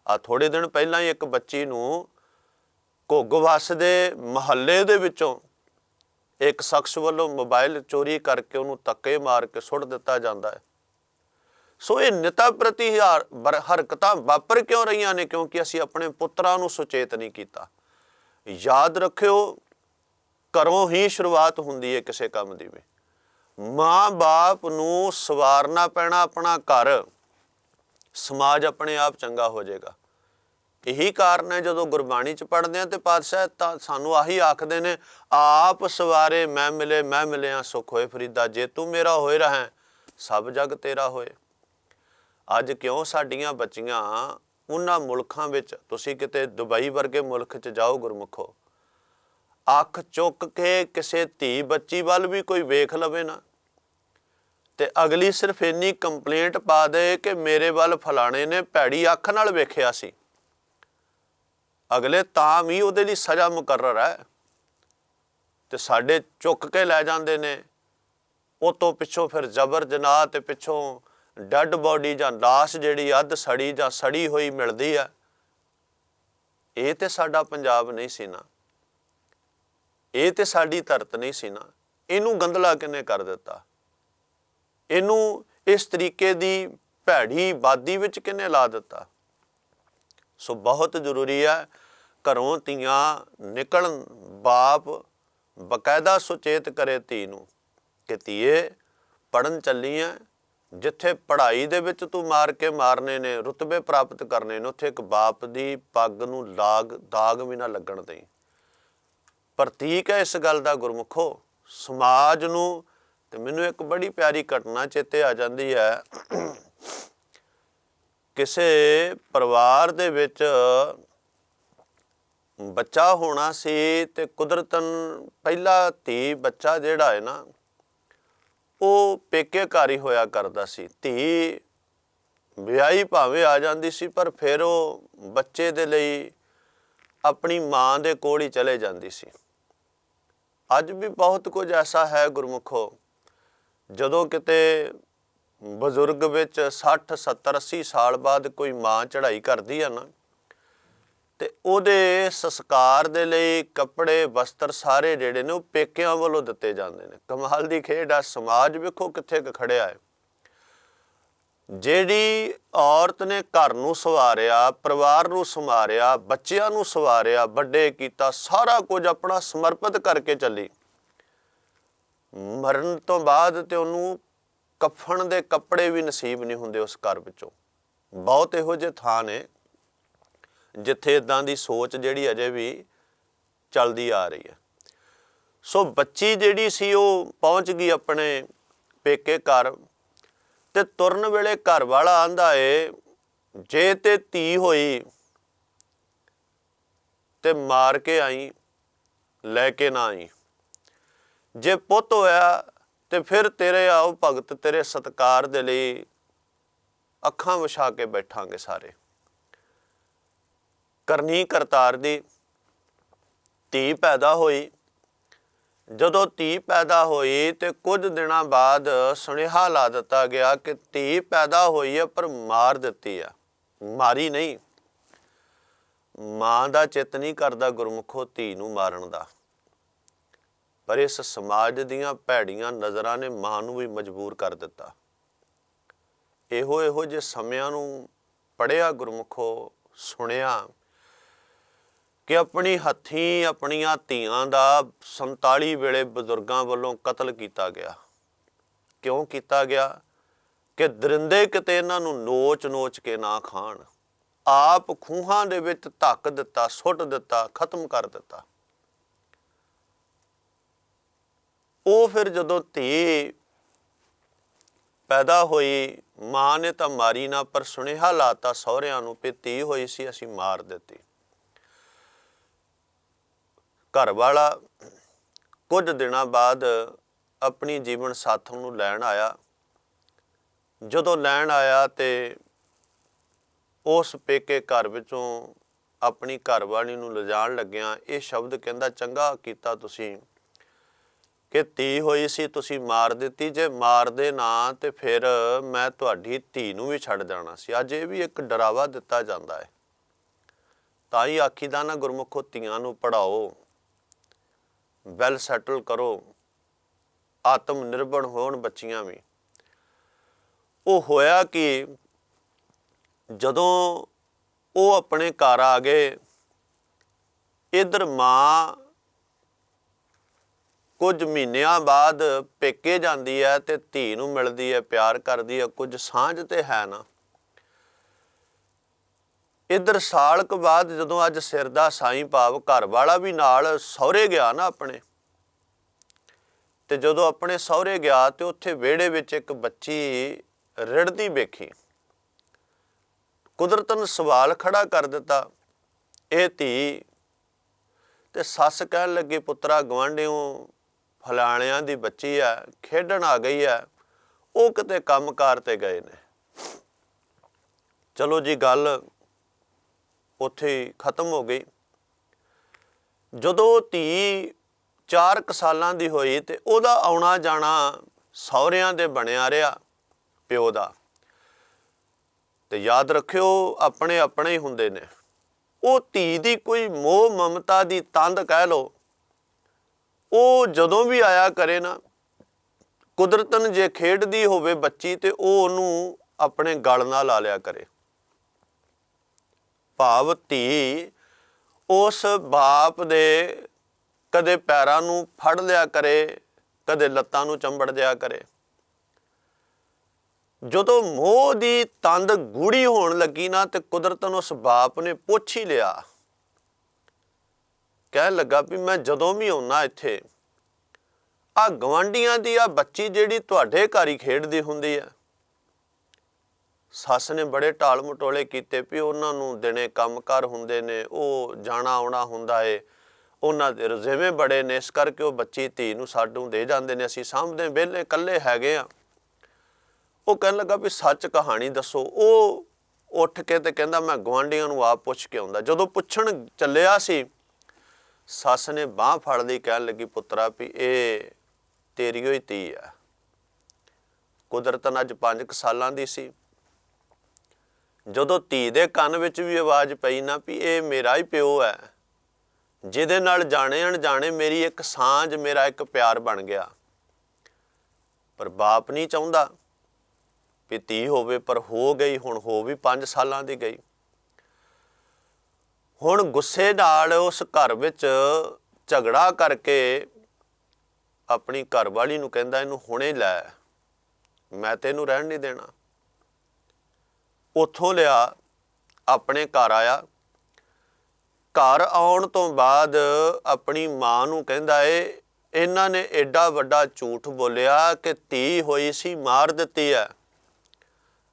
[SPEAKER 1] ਆ ਥੋੜੇ ਦਿਨ ਪਹਿਲਾਂ ਹੀ ਇੱਕ ਬੱਚੀ ਨੂੰ ਘੁੱਗਵਸ ਦੇ ਮਹੱਲੇ ਦੇ ਵਿੱਚੋਂ ਇੱਕ ਸ਼ਖਸ ਵੱਲੋਂ ਮੋਬਾਈਲ ਚੋਰੀ ਕਰਕੇ ਉਹਨੂੰ ਧੱਕੇ ਮਾਰ ਕੇ ਸੁੱਟ ਦਿੱਤਾ ਜਾਂਦਾ ਹੈ ਸੋ ਇਹ ਨਿਤਾ ਪ੍ਰਤੀ ਹਰਕਤਾਂ ਵਾਪਰ ਕਿਉਂ ਰਹੀਆਂ ਨੇ? ਕਿਉਂਕਿ ਅਸੀਂ ਆਪਣੇ ਪੁੱਤਰਾਂ ਨੂੰ ਸੁਚੇਤ ਨਹੀਂ ਕੀਤਾ। ਯਾਦ ਰੱਖਿਓ, ਘਰੋਂ ਹੀ ਸ਼ੁਰੂਆਤ ਹੁੰਦੀ ਹੈ ਕਿਸੇ ਕੰਮ ਦੀ ਵੀ। ਮਾਂ-ਬਾਪ ਨੂੰ ਸਵਾਰਨਾ ਪੈਣਾ ਆਪਣਾ ਘਰ, ਸਮਾਜ ਆਪਣੇ ਆਪ ਚੰਗਾ ਹੋ ਜਾਏਗਾ। ਇਹੀ ਕਾਰਨ ਹੈ ਜਦੋਂ ਗੁਰਬਾਣੀ ਚ ਪੜ੍ਹਦੇ ਆ ਤੇ ਪਾਤਸ਼ਾਹ ਤਾਂ ਸਾਨੂੰ ਆਹੀ ਆਖਦੇ ਨੇ, ਆਪ ਸਵਾਰੇ, ਮੈਂ ਮਿਲੇ, ਮੈਂ ਮਿਲਿਆ, ਸੁਖ ਹੋਏ ਫਰੀਦਾ, ਜੇ ਤੂੰ ਮੇਰਾ ਹੋਏ ਰਹਾ ਸਭ ਜਗ ਤੇਰਾ ਹੋਏ। ਅੱਜ ਕਿਉਂ ਸਾਡੀਆਂ ਬੱਚੀਆਂ ਉਹਨਾਂ ਮੁਲਕਾਂ ਵਿੱਚ ਤੁਸੀਂ ਕਿਤੇ ਦੁਬਈ ਵਰਗੇ ਮੁਲਕ 'ਚ ਜਾਓ ਗੁਰਮੁਖੋ, ਅੱਖ ਚੁੱਕ ਕੇ ਕਿਸੇ ਧੀ ਬੱਚੀ ਵੱਲ ਵੀ ਕੋਈ ਵੇਖ ਲਵੇ ਨਾ। ਤੇ ਅਗਲੀ ਸਿਰਫ ਇੰਨੀ ਕੰਪਲੇਂਟ ਪਾ ਦੇ ਕਿ ਮੇਰੇ ਵੱਲ ਫਲਾਣੇ ਨੇ ਭੈੜੀ ਅੱਖ ਨਾਲ ਵੇਖਿਆ ਸੀ। ਅਗਲੇ ਤਾਂ ਵੀ ਉਹਦੇ ਲਈ ਸਜ਼ਾ ਮੁਕਰਰ ਹੈ। ਤੇ ਸਾਡੇ ਚੁੱਕ ਕੇ ਲੈ ਜਾਂਦੇ ਨੇ। ਉਹ ਤੋਂ ਪਿੱਛੋਂ ਫਿਰ ਜ਼ਬਰ ਜਨਾਹ ਤੇ ਪਿੱਛੋਂ ਡੈੱਡ ਬੋਡੀ ਜਾਂ ਲਾਸ਼ ਜਿਹੜੀ ਅੱਧ ਸੜੀ ਜਾਂ ਸੜੀ ਹੋਈ ਮਿਲਦੀ ਆ, ਇਹ ਤੇ ਸਾਡਾ ਪੰਜਾਬ ਨਹੀਂ ਸੀ ਨਾ। ਇਹ ਤੇ ਸਾਡੀ ਧਰਤ ਨਹੀਂ ਸੀ ਨਾ। ਇਹਨੂੰ ਗੰਦਲਾ ਕਿਨੇ ਕਰ ਦਿੱਤਾ? ਇਹਨੂੰ ਇਸ ਤਰੀਕੇ ਦੀ ਭੈੜੀ ਬਾਦੀ ਵਿੱਚ ਕਿਨੇ ਲਾ ਦਿੱਤਾ? ਸੋ ਬਹੁਤ ਜ਼ਰੂਰੀ ਹੈ ਘਰੋਂ ਧੀਆਂ ਨਿਕਲਣ, ਬਾਪ ਬਕਾਇਦਾ ਸੁਚੇਤ ਕਰੇ ਧੀ ਨੂੰ ਕਿ ਧੀਏ ਪੜਨ ਚੱਲੀ ਐ ਜਿੱਥੇ ਪੜ੍ਹਾਈ ਦੇ ਵਿੱਚ ਤੂੰ ਮਾਰ ਕੇ ਮਾਰਨੇ ਨੇ, ਰੁਤਬੇ ਪ੍ਰਾਪਤ ਕਰਨੇ ਨੇ, ਉੱਥੇ ਇੱਕ ਬਾਪ ਦੀ ਪੱਗ ਨੂੰ ਲਾਗ, ਦਾਗ ਵੀ ਨਾ ਲੱਗਣ ਦੇਈ। ਪ੍ਰਤੀਕ ਹੈ ਇਸ ਗੱਲ ਦਾ ਗੁਰਮੁਖੋ, ਸਮਾਜ ਨੂੰ, ਤੇ ਮੈਨੂੰ ਇੱਕ ਬੜੀ ਪਿਆਰੀ ਘਟਨਾ ਚੇਤੇ ਆ ਜਾਂਦੀ ਹੈ। ਕਿਸੇ ਪਰਿਵਾਰ ਦੇ ਵਿੱਚ ਬੱਚਾ ਹੋਣਾ ਸੀ ਤੇ ਕੁਦਰਤਨ ਪਹਿਲਾ ਧੀ ਬੱਚਾ ਜਿਹੜਾ ਹੈ ਨਾ ਉਹ ਪੇਕੇ ਘਰ ਹੀ ਹੋਇਆ ਕਰਦਾ ਸੀ। ਧੀ ਵਿਆਹੀ ਭਾਵੇਂ ਆ ਜਾਂਦੀ ਸੀ, ਪਰ ਫਿਰ ਉਹ ਬੱਚੇ ਦੇ ਲਈ ਆਪਣੀ ਮਾਂ ਦੇ ਕੋਲ ਹੀ ਚਲੇ ਜਾਂਦੀ ਸੀ। ਅੱਜ ਵੀ ਬਹੁਤ ਕੁਝ ਐਸਾ ਹੈ ਗੁਰਮੁਖੋ, ਜਦੋਂ ਕਿਤੇ ਬਜ਼ੁਰਗ ਵਿੱਚ 60 70 80 ਸਾਲ ਬਾਅਦ ਕੋਈ ਮਾਂ ਚੜ੍ਹਾਈ ਕਰਦੀ ਆ ਨਾ ਤੇ ਉਹਦੇ ਸੰਸਕਾਰ ਦੇ ਲਈ ਕੱਪੜੇ, ਵਸਤਰ ਸਾਰੇ ਜਿਹੜੇ ਨੇ ਉਹ ਪੇਕਿਆਂ ਵੱਲੋਂ ਦਿੱਤੇ ਜਾਂਦੇ ਨੇ। ਕਮਾਲ ਦੀ ਖੇਡ ਆ, ਸਮਾਜ ਵੇਖੋ ਕਿੱਥੇ ਕੁ ਖੜਿਆ ਹੈ। ਜਿਹੜੀ ਔਰਤ ਨੇ ਘਰ ਨੂੰ ਸਵਾਰਿਆ, ਪਰਿਵਾਰ ਨੂੰ ਸੰਭਾਰਿਆ ਬੱਚਿਆਂ ਨੂੰ ਸਵਾਰਿਆ, ਵੱਡੇ ਕੀਤਾ, ਸਾਰਾ ਕੁਝ ਆਪਣਾ ਸਮਰਪਿਤ ਕਰਕੇ ਚੱਲੀ। ਮਰਨ ਤੋਂ ਬਾਅਦ ਤੇ ਉਹਨੂੰ ਕਫਨ ਦੇ ਕੱਪੜੇ ਵੀ ਨਸੀਬ ਨਹੀਂ ਹੁੰਦੇ ਉਸ ਘਰ ਵਿੱਚੋਂ। ਬਹੁਤ ਇਹੋ ਜਿਹੇ ਥਾਂ ਨੇ ਜਿੱਥੇ ਇਦਾਂ ਦੀ ਸੋਚ ਜਿਹੜੀ ਅਜੇ ਵੀ ਚੱਲਦੀ ਆ ਰਹੀ ਹੈ। ਸੋ ਬੱਚੀ ਜਿਹੜੀ ਸੀ ਉਹ ਪਹੁੰਚ ਗਈ ਆਪਣੇ ਪੇਕੇ ਘਰ ਤੇ ਤੁਰਨ ਵੇਲੇ ਘਰ ਵਾਲਾ ਆਂਦਾ ਏ, ਜੇ ਤੇ ਧੀ ਹੋਈ ਤੇ ਮਾਰ ਕੇ ਆਈ, ਲੈ ਕੇ ਨਾ ਆਈ। ਜੇ ਪੁੱਤ ਹੋਇਆ ਤੇ ਫਿਰ ਤੇਰੇ ਆਓ ਭਗਤ, ਤੇਰੇ ਸਤਕਾਰ ਦੇ ਲਈ ਅੱਖਾਂ ਵਿਛਾ ਕੇ ਬੈਠਾਂਗੇ ਸਾਰੇ। ਕਰਨੀ ਕਰਤਾਰ ਦੀ ਧੀ ਪੈਦਾ ਹੋਈ। ਜਦੋਂ ਧੀ ਪੈਦਾ ਹੋਈ ਤੇ ਕੁਝ ਦਿਨਾਂ ਬਾਅਦ ਸੁਨੇਹਾ ਲਾ ਦਿੱਤਾ ਗਿਆ ਕਿ ਧੀ ਪੈਦਾ ਹੋਈ ਹੈ ਪਰ ਮਾਰ ਦਿੱਤੀ ਆ। ਮਾਰੀ ਨਹੀਂ। ਮਾਂ ਦਾ ਚਿੱਤ ਨਹੀਂ ਕਰਦਾ ਗੁਰਮੁਖੋ ਧੀ ਨੂੰ ਮਾਰਨ ਦਾ। ਪਰ ਇਸ ਸਮਾਜ ਦੀਆਂ ਭੈੜੀਆਂ ਨਜ਼ਰਾਂ ਨੇ ਮਾਂ ਨੂੰ ਵੀ ਮਜਬੂਰ ਕਰ ਦਿੱਤਾ। ਇਹੋ ਇਹੋ ਜੇ ਸਮਿਆਂ ਨੂੰ ਪੜਿਆ ਗੁਰਮੁਖੋ, ਸੁਣਿਆ ਕਿ ਆਪਣੀ ਹੱਥੀਂ, ਆਪਣੀਆਂ ਧੀਆਂ ਦਾ 47 ਵੇਲੇ ਬਜ਼ੁਰਗਾਂ ਵੱਲੋਂ ਕਤਲ ਕੀਤਾ ਗਿਆ। ਕਿਉਂ ਕੀਤਾ ਗਿਆ? ਕਿ ਦਰਿੰਦੇ ਕਿਤੇ ਇਹਨਾਂ ਨੂੰ ਨੋਚ-ਨੋਚ ਕੇ ਨਾ ਖਾਣ। ਆਪ ਖੂਹਾਂ ਦੇ ਵਿੱਚ ਧੱਕ ਦਿੱਤਾ, ਸੁੱਟ ਦਿੱਤਾ, ਖਤਮ ਕਰ ਦਿੱਤਾ। ਉਹ ਫਿਰ ਜਦੋਂ ਧੀ ਪੈਦਾ ਹੋਈ, ਮਾਂ ਨੇ ਤਾਂ ਮਾਰੀ ਨਾ, ਪਰ ਸੁਨੇਹਾ ਲਾਤਾ ਸਹੁਰਿਆਂ ਨੂੰ ਕਿ ਧੀ ਹੋਈ ਸੀ, ਅਸੀਂ ਮਾਰ ਦਿੱਤੀ। ਘਰ ਵਾਲਾ ਕੁਝ ਦਿਨਾਂ ਬਾਅਦ ਆਪਣੀ ਜੀਵਨ ਸਾਥਣ ਨੂੰ ਲੈਣ ਆਇਆ। ਜਦੋਂ ਲੈਣ ਆਇਆ ਤੇ ਉਸ ਪੇਕੇ ਘਰ ਵਿੱਚੋਂ ਆਪਣੀ ਘਰਵਾਲੀ ਨੂੰ ਲਿਜਾਣ ਲੱਗਿਆ, ਇਹ ਸ਼ਬਦ ਕਹਿੰਦਾ, ਚੰਗਾ ਕੀਤਾ ਤੁਸੀਂ ਕਿ ਧੀ ਹੋਈ ਸੀ, ਤੁਸੀਂ ਮਾਰ ਦਿੱਤੀ। ਜੇ ਮਾਰਦੇ ਨਾ ਤੇ ਫਿਰ ਮੈਂ ਤੁਹਾਡੀ ਧੀ ਨੂੰ ਵੀ ਛੱਡ ਜਾਣਾ ਸੀ। ਅੱਜ ਇਹ ਵੀ ਇੱਕ ਡਰਾਵਾ ਦਿੱਤਾ ਜਾਂਦਾ ਹੈ। ਤਾਂ ਹੀ ਆਖੀਦਾ ਨਾ, ਗੁਰਮੁਖੋ ਧੀਆਂ ਨੂੰ ਪੜਾਓ ਵੈਲ ਸੈਟਲ ਕਰੋ ਆਤਮ ਨਿਰਭਰ ਹੋਣ ਬੱਚੀਆਂ ਵੀ। ਉਹ ਹੋਇਆ ਕਿ ਜਦੋਂ ਉਹ ਆਪਣੇ ਘਰ ਆ ਗਏ, ਇਧਰ ਮਾਂ ਕੁਝ ਮਹੀਨਿਆਂ ਬਾਅਦ ਪੇਕੇ ਜਾਂਦੀ ਹੈ ਤੇ ਧੀ ਨੂੰ ਮਿਲਦੀ ਹੈ, ਪਿਆਰ ਕਰਦੀ ਹੈ, ਕੁਝ ਸਾਂਝ ਤੇ ਹੈ ਨਾ। ਇਧਰ ਸਾਲ ਕੁ ਬਾਅਦ ਜਦੋਂ ਅੱਜ ਸਿਰ ਦਾ ਸਾਈਂ ਭਾਵ ਘਰ ਵਾਲਾ ਵੀ ਨਾਲ ਸਹੁਰੇ ਗਿਆ ਨਾ ਆਪਣੇ, ਤੇ ਜਦੋਂ ਆਪਣੇ ਸਹੁਰੇ ਗਿਆ ਤੇ ਉੱਥੇ ਵਿਹੜੇ ਵਿੱਚ ਇੱਕ ਬੱਚੀ ਰਿੜਦੀ ਵੇਖੀ। ਕੁਦਰਤ ਨੇ ਸਵਾਲ ਖੜਾ ਕਰ ਦਿੱਤਾ, ਇਹ ਧੀ, ਤੇ ਸੱਸ ਕਹਿਣ ਲੱਗੀ, ਪੁੱਤਰਾ ਗਵਾਂਢਿਓ ਫਲਾਣਿਆਂ ਦੀ ਬੱਚੀ ਆ, ਖੇਡਣ ਆ ਗਈ ਆ, ਉਹ ਕਿਤੇ ਕੰਮਕਾਰ ਤੇ ਗਏ ਨੇ। ਚਲੋ ਜੀ, ਗੱਲ ਉੱਥੇ ਖਤਮ ਹੋ ਗਈ। ਜਦੋਂ ਧੀ 4 ਸਾਲਾਂ ਦੀ ਹੋਈ ਤੇ ਉਹਦਾ ਆਉਣਾ ਜਾਣਾ ਸਹੁਰਿਆਂ ਦੇ ਬਣਿਆ ਰਿਹਾ ਪਿਓ ਦਾ। ਤੇ ਯਾਦ ਰੱਖਿਓ, ਆਪਣੇ ਆਪਣੇ ਹੀ ਹੁੰਦੇ ਨੇ। ਉਹ ਧੀ ਦੀ ਕੋਈ ਮੋਹ ਮਮਤਾ ਦੀ ਤੰਦ ਕਹਿ ਲੋ ਉਹ ਜਦੋਂ ਵੀ ਆਇਆ ਕਰੇ ਨਾ, ਕੁਦਰਤਨ ਜੇ ਖੇਡਦੀ ਹੋਵੇ ਬੱਚੀ ਤੇ ਉਹ ਉਹਨੂੰ ਆਪਣੇ ਗਲ ਨਾਲ ਲਾ ਲਿਆ ਕਰੇ। ਭਾਵ ਧੀ ਉਸ ਬਾਪ ਦੇ ਕਦੇ ਪੈਰਾਂ ਨੂੰ ਫੜ ਲਿਆ ਕਰੇ, ਕਦੇ ਲੱਤਾਂ ਨੂੰ ਚੰਬੜ ਦਿਆ ਕਰੇ। ਜਦੋਂ ਮੋਹ ਦੀ ਤੰਦ ਗੂੜੀ ਹੋਣ ਲੱਗੀ ਨਾ ਤੇ ਕੁਦਰਤ ਨੂੰ ਉਸ ਬਾਪ ਨੇ ਪੁੱਛ ਹੀ ਲਿਆ। ਕਹਿਣ ਲੱਗਾ ਵੀ ਮੈਂ ਜਦੋਂ ਵੀ ਆਉਣਾ ਇੱਥੇ ਆ ਗਵਾਂਡੀਆਂ ਦੀ ਆ ਬੱਚੀ ਜਿਹੜੀ ਤੁਹਾਡੇ ਘਰ ਹੀ ਖੇਡਦੀ ਹੁੰਦੀ ਆ ਸੱਸ ਨੇ ਬੜੇ ਢਾਲ ਮਟੋਲੇ ਕੀਤੇ ਵੀ ਉਹਨਾਂ ਨੂੰ ਦਿਨੇ ਕੰਮਕਾਰ ਹੁੰਦੇ ਨੇ, ਉਹ ਜਾਣਾ ਆਉਣਾ ਹੁੰਦਾ ਏ। ਉਹਨਾਂ ਦੇ ਰਜ਼ੇਵੇਂ ਬੜੇ ਨੇ, ਇਸ ਕਰਕੇ ਉਹ ਬੱਚੀ ਧੀ ਨੂੰ ਸਾਡੂ ਦੇ ਜਾਂਦੇ ਨੇ। ਅਸੀਂ ਸਾਹਮਣੇ ਵਿਹਲੇ ਇਕੱਲੇ ਹੈਗੇ ਆ। ਉਹ ਕਹਿਣ ਲੱਗਾ ਵੀ ਸੱਚ ਕਹਾਣੀ ਦੱਸੋ। ਉਹ ਉੱਠ ਕੇ ਤੇ ਕਹਿੰਦਾ, ਮੈਂ ਗਵਾਂਢੀਆਂ ਨੂੰ ਆਪ ਪੁੱਛ ਕੇ ਆਉਂਦਾ। ਜਦੋਂ ਪੁੱਛਣ ਚੱਲਿਆ ਸੀ, ਸੱਸ ਨੇ ਬਾਹ ਫੜ ਲਈ, ਕਹਿਣ ਲੱਗੀ, ਪੁੱਤਰਾ ਵੀ ਇਹ ਤੇਰੀ ਹੋਈ ਧੀ ਆ। ਕੁਦਰਤਨ ਅੱਜ 5 ਸਾਲਾਂ ਦੀ ਸੀ। ਜਦੋਂ ਧੀ ਦੇ ਕੰਨ ਵਿੱਚ ਵੀ ਆਵਾਜ਼ ਪਈ ਨਾ ਵੀ ਇਹ ਮੇਰਾ ਹੀ ਪਿਓ ਹੈ, ਜਿਹਦੇ ਨਾਲ ਜਾਣੇ ਅਣਜਾਣੇ ਮੇਰੀ ਇੱਕ ਸਾਂਝ, ਮੇਰਾ ਇੱਕ ਪਿਆਰ ਬਣ ਗਿਆ। ਪਰ ਬਾਪ ਨਹੀਂ ਚਾਹੁੰਦਾ ਵੀ ਧੀ ਹੋਵੇ, ਪਰ ਹੋ ਗਈ, ਹੁਣ ਹੋ ਵੀ 5 ਸਾਲਾਂ ਦੀ ਗਈ। ਹੁਣ ਗੁੱਸੇ ਨਾਲ ਉਸ ਘਰ ਵਿੱਚ ਝਗੜਾ ਕਰਕੇ ਆਪਣੀ ਘਰਵਾਲੀ ਨੂੰ ਕਹਿੰਦਾ, ਇਹਨੂੰ ਹੁਣੇ ਲੈ, ਮੈਂ ਤੈਨੂੰ ਰਹਿਣ ਨਹੀਂ ਦੇਣਾ। ਉੱਥੋਂ ਲਿਆ, ਆਪਣੇ ਘਰ ਆਇਆ। ਘਰ ਆਉਣ ਤੋਂ ਬਾਅਦ ਆਪਣੀ ਮਾਂ ਨੂੰ ਕਹਿੰਦਾ, ਏ, ਇਹਨਾਂ ਨੇ ਐਡਾ ਵੱਡਾ ਝੂਠ ਬੋਲਿਆ ਕਿ ਧੀ ਹੋਈ ਸੀ, ਮਾਰ ਦਿੱਤੀ ਹੈ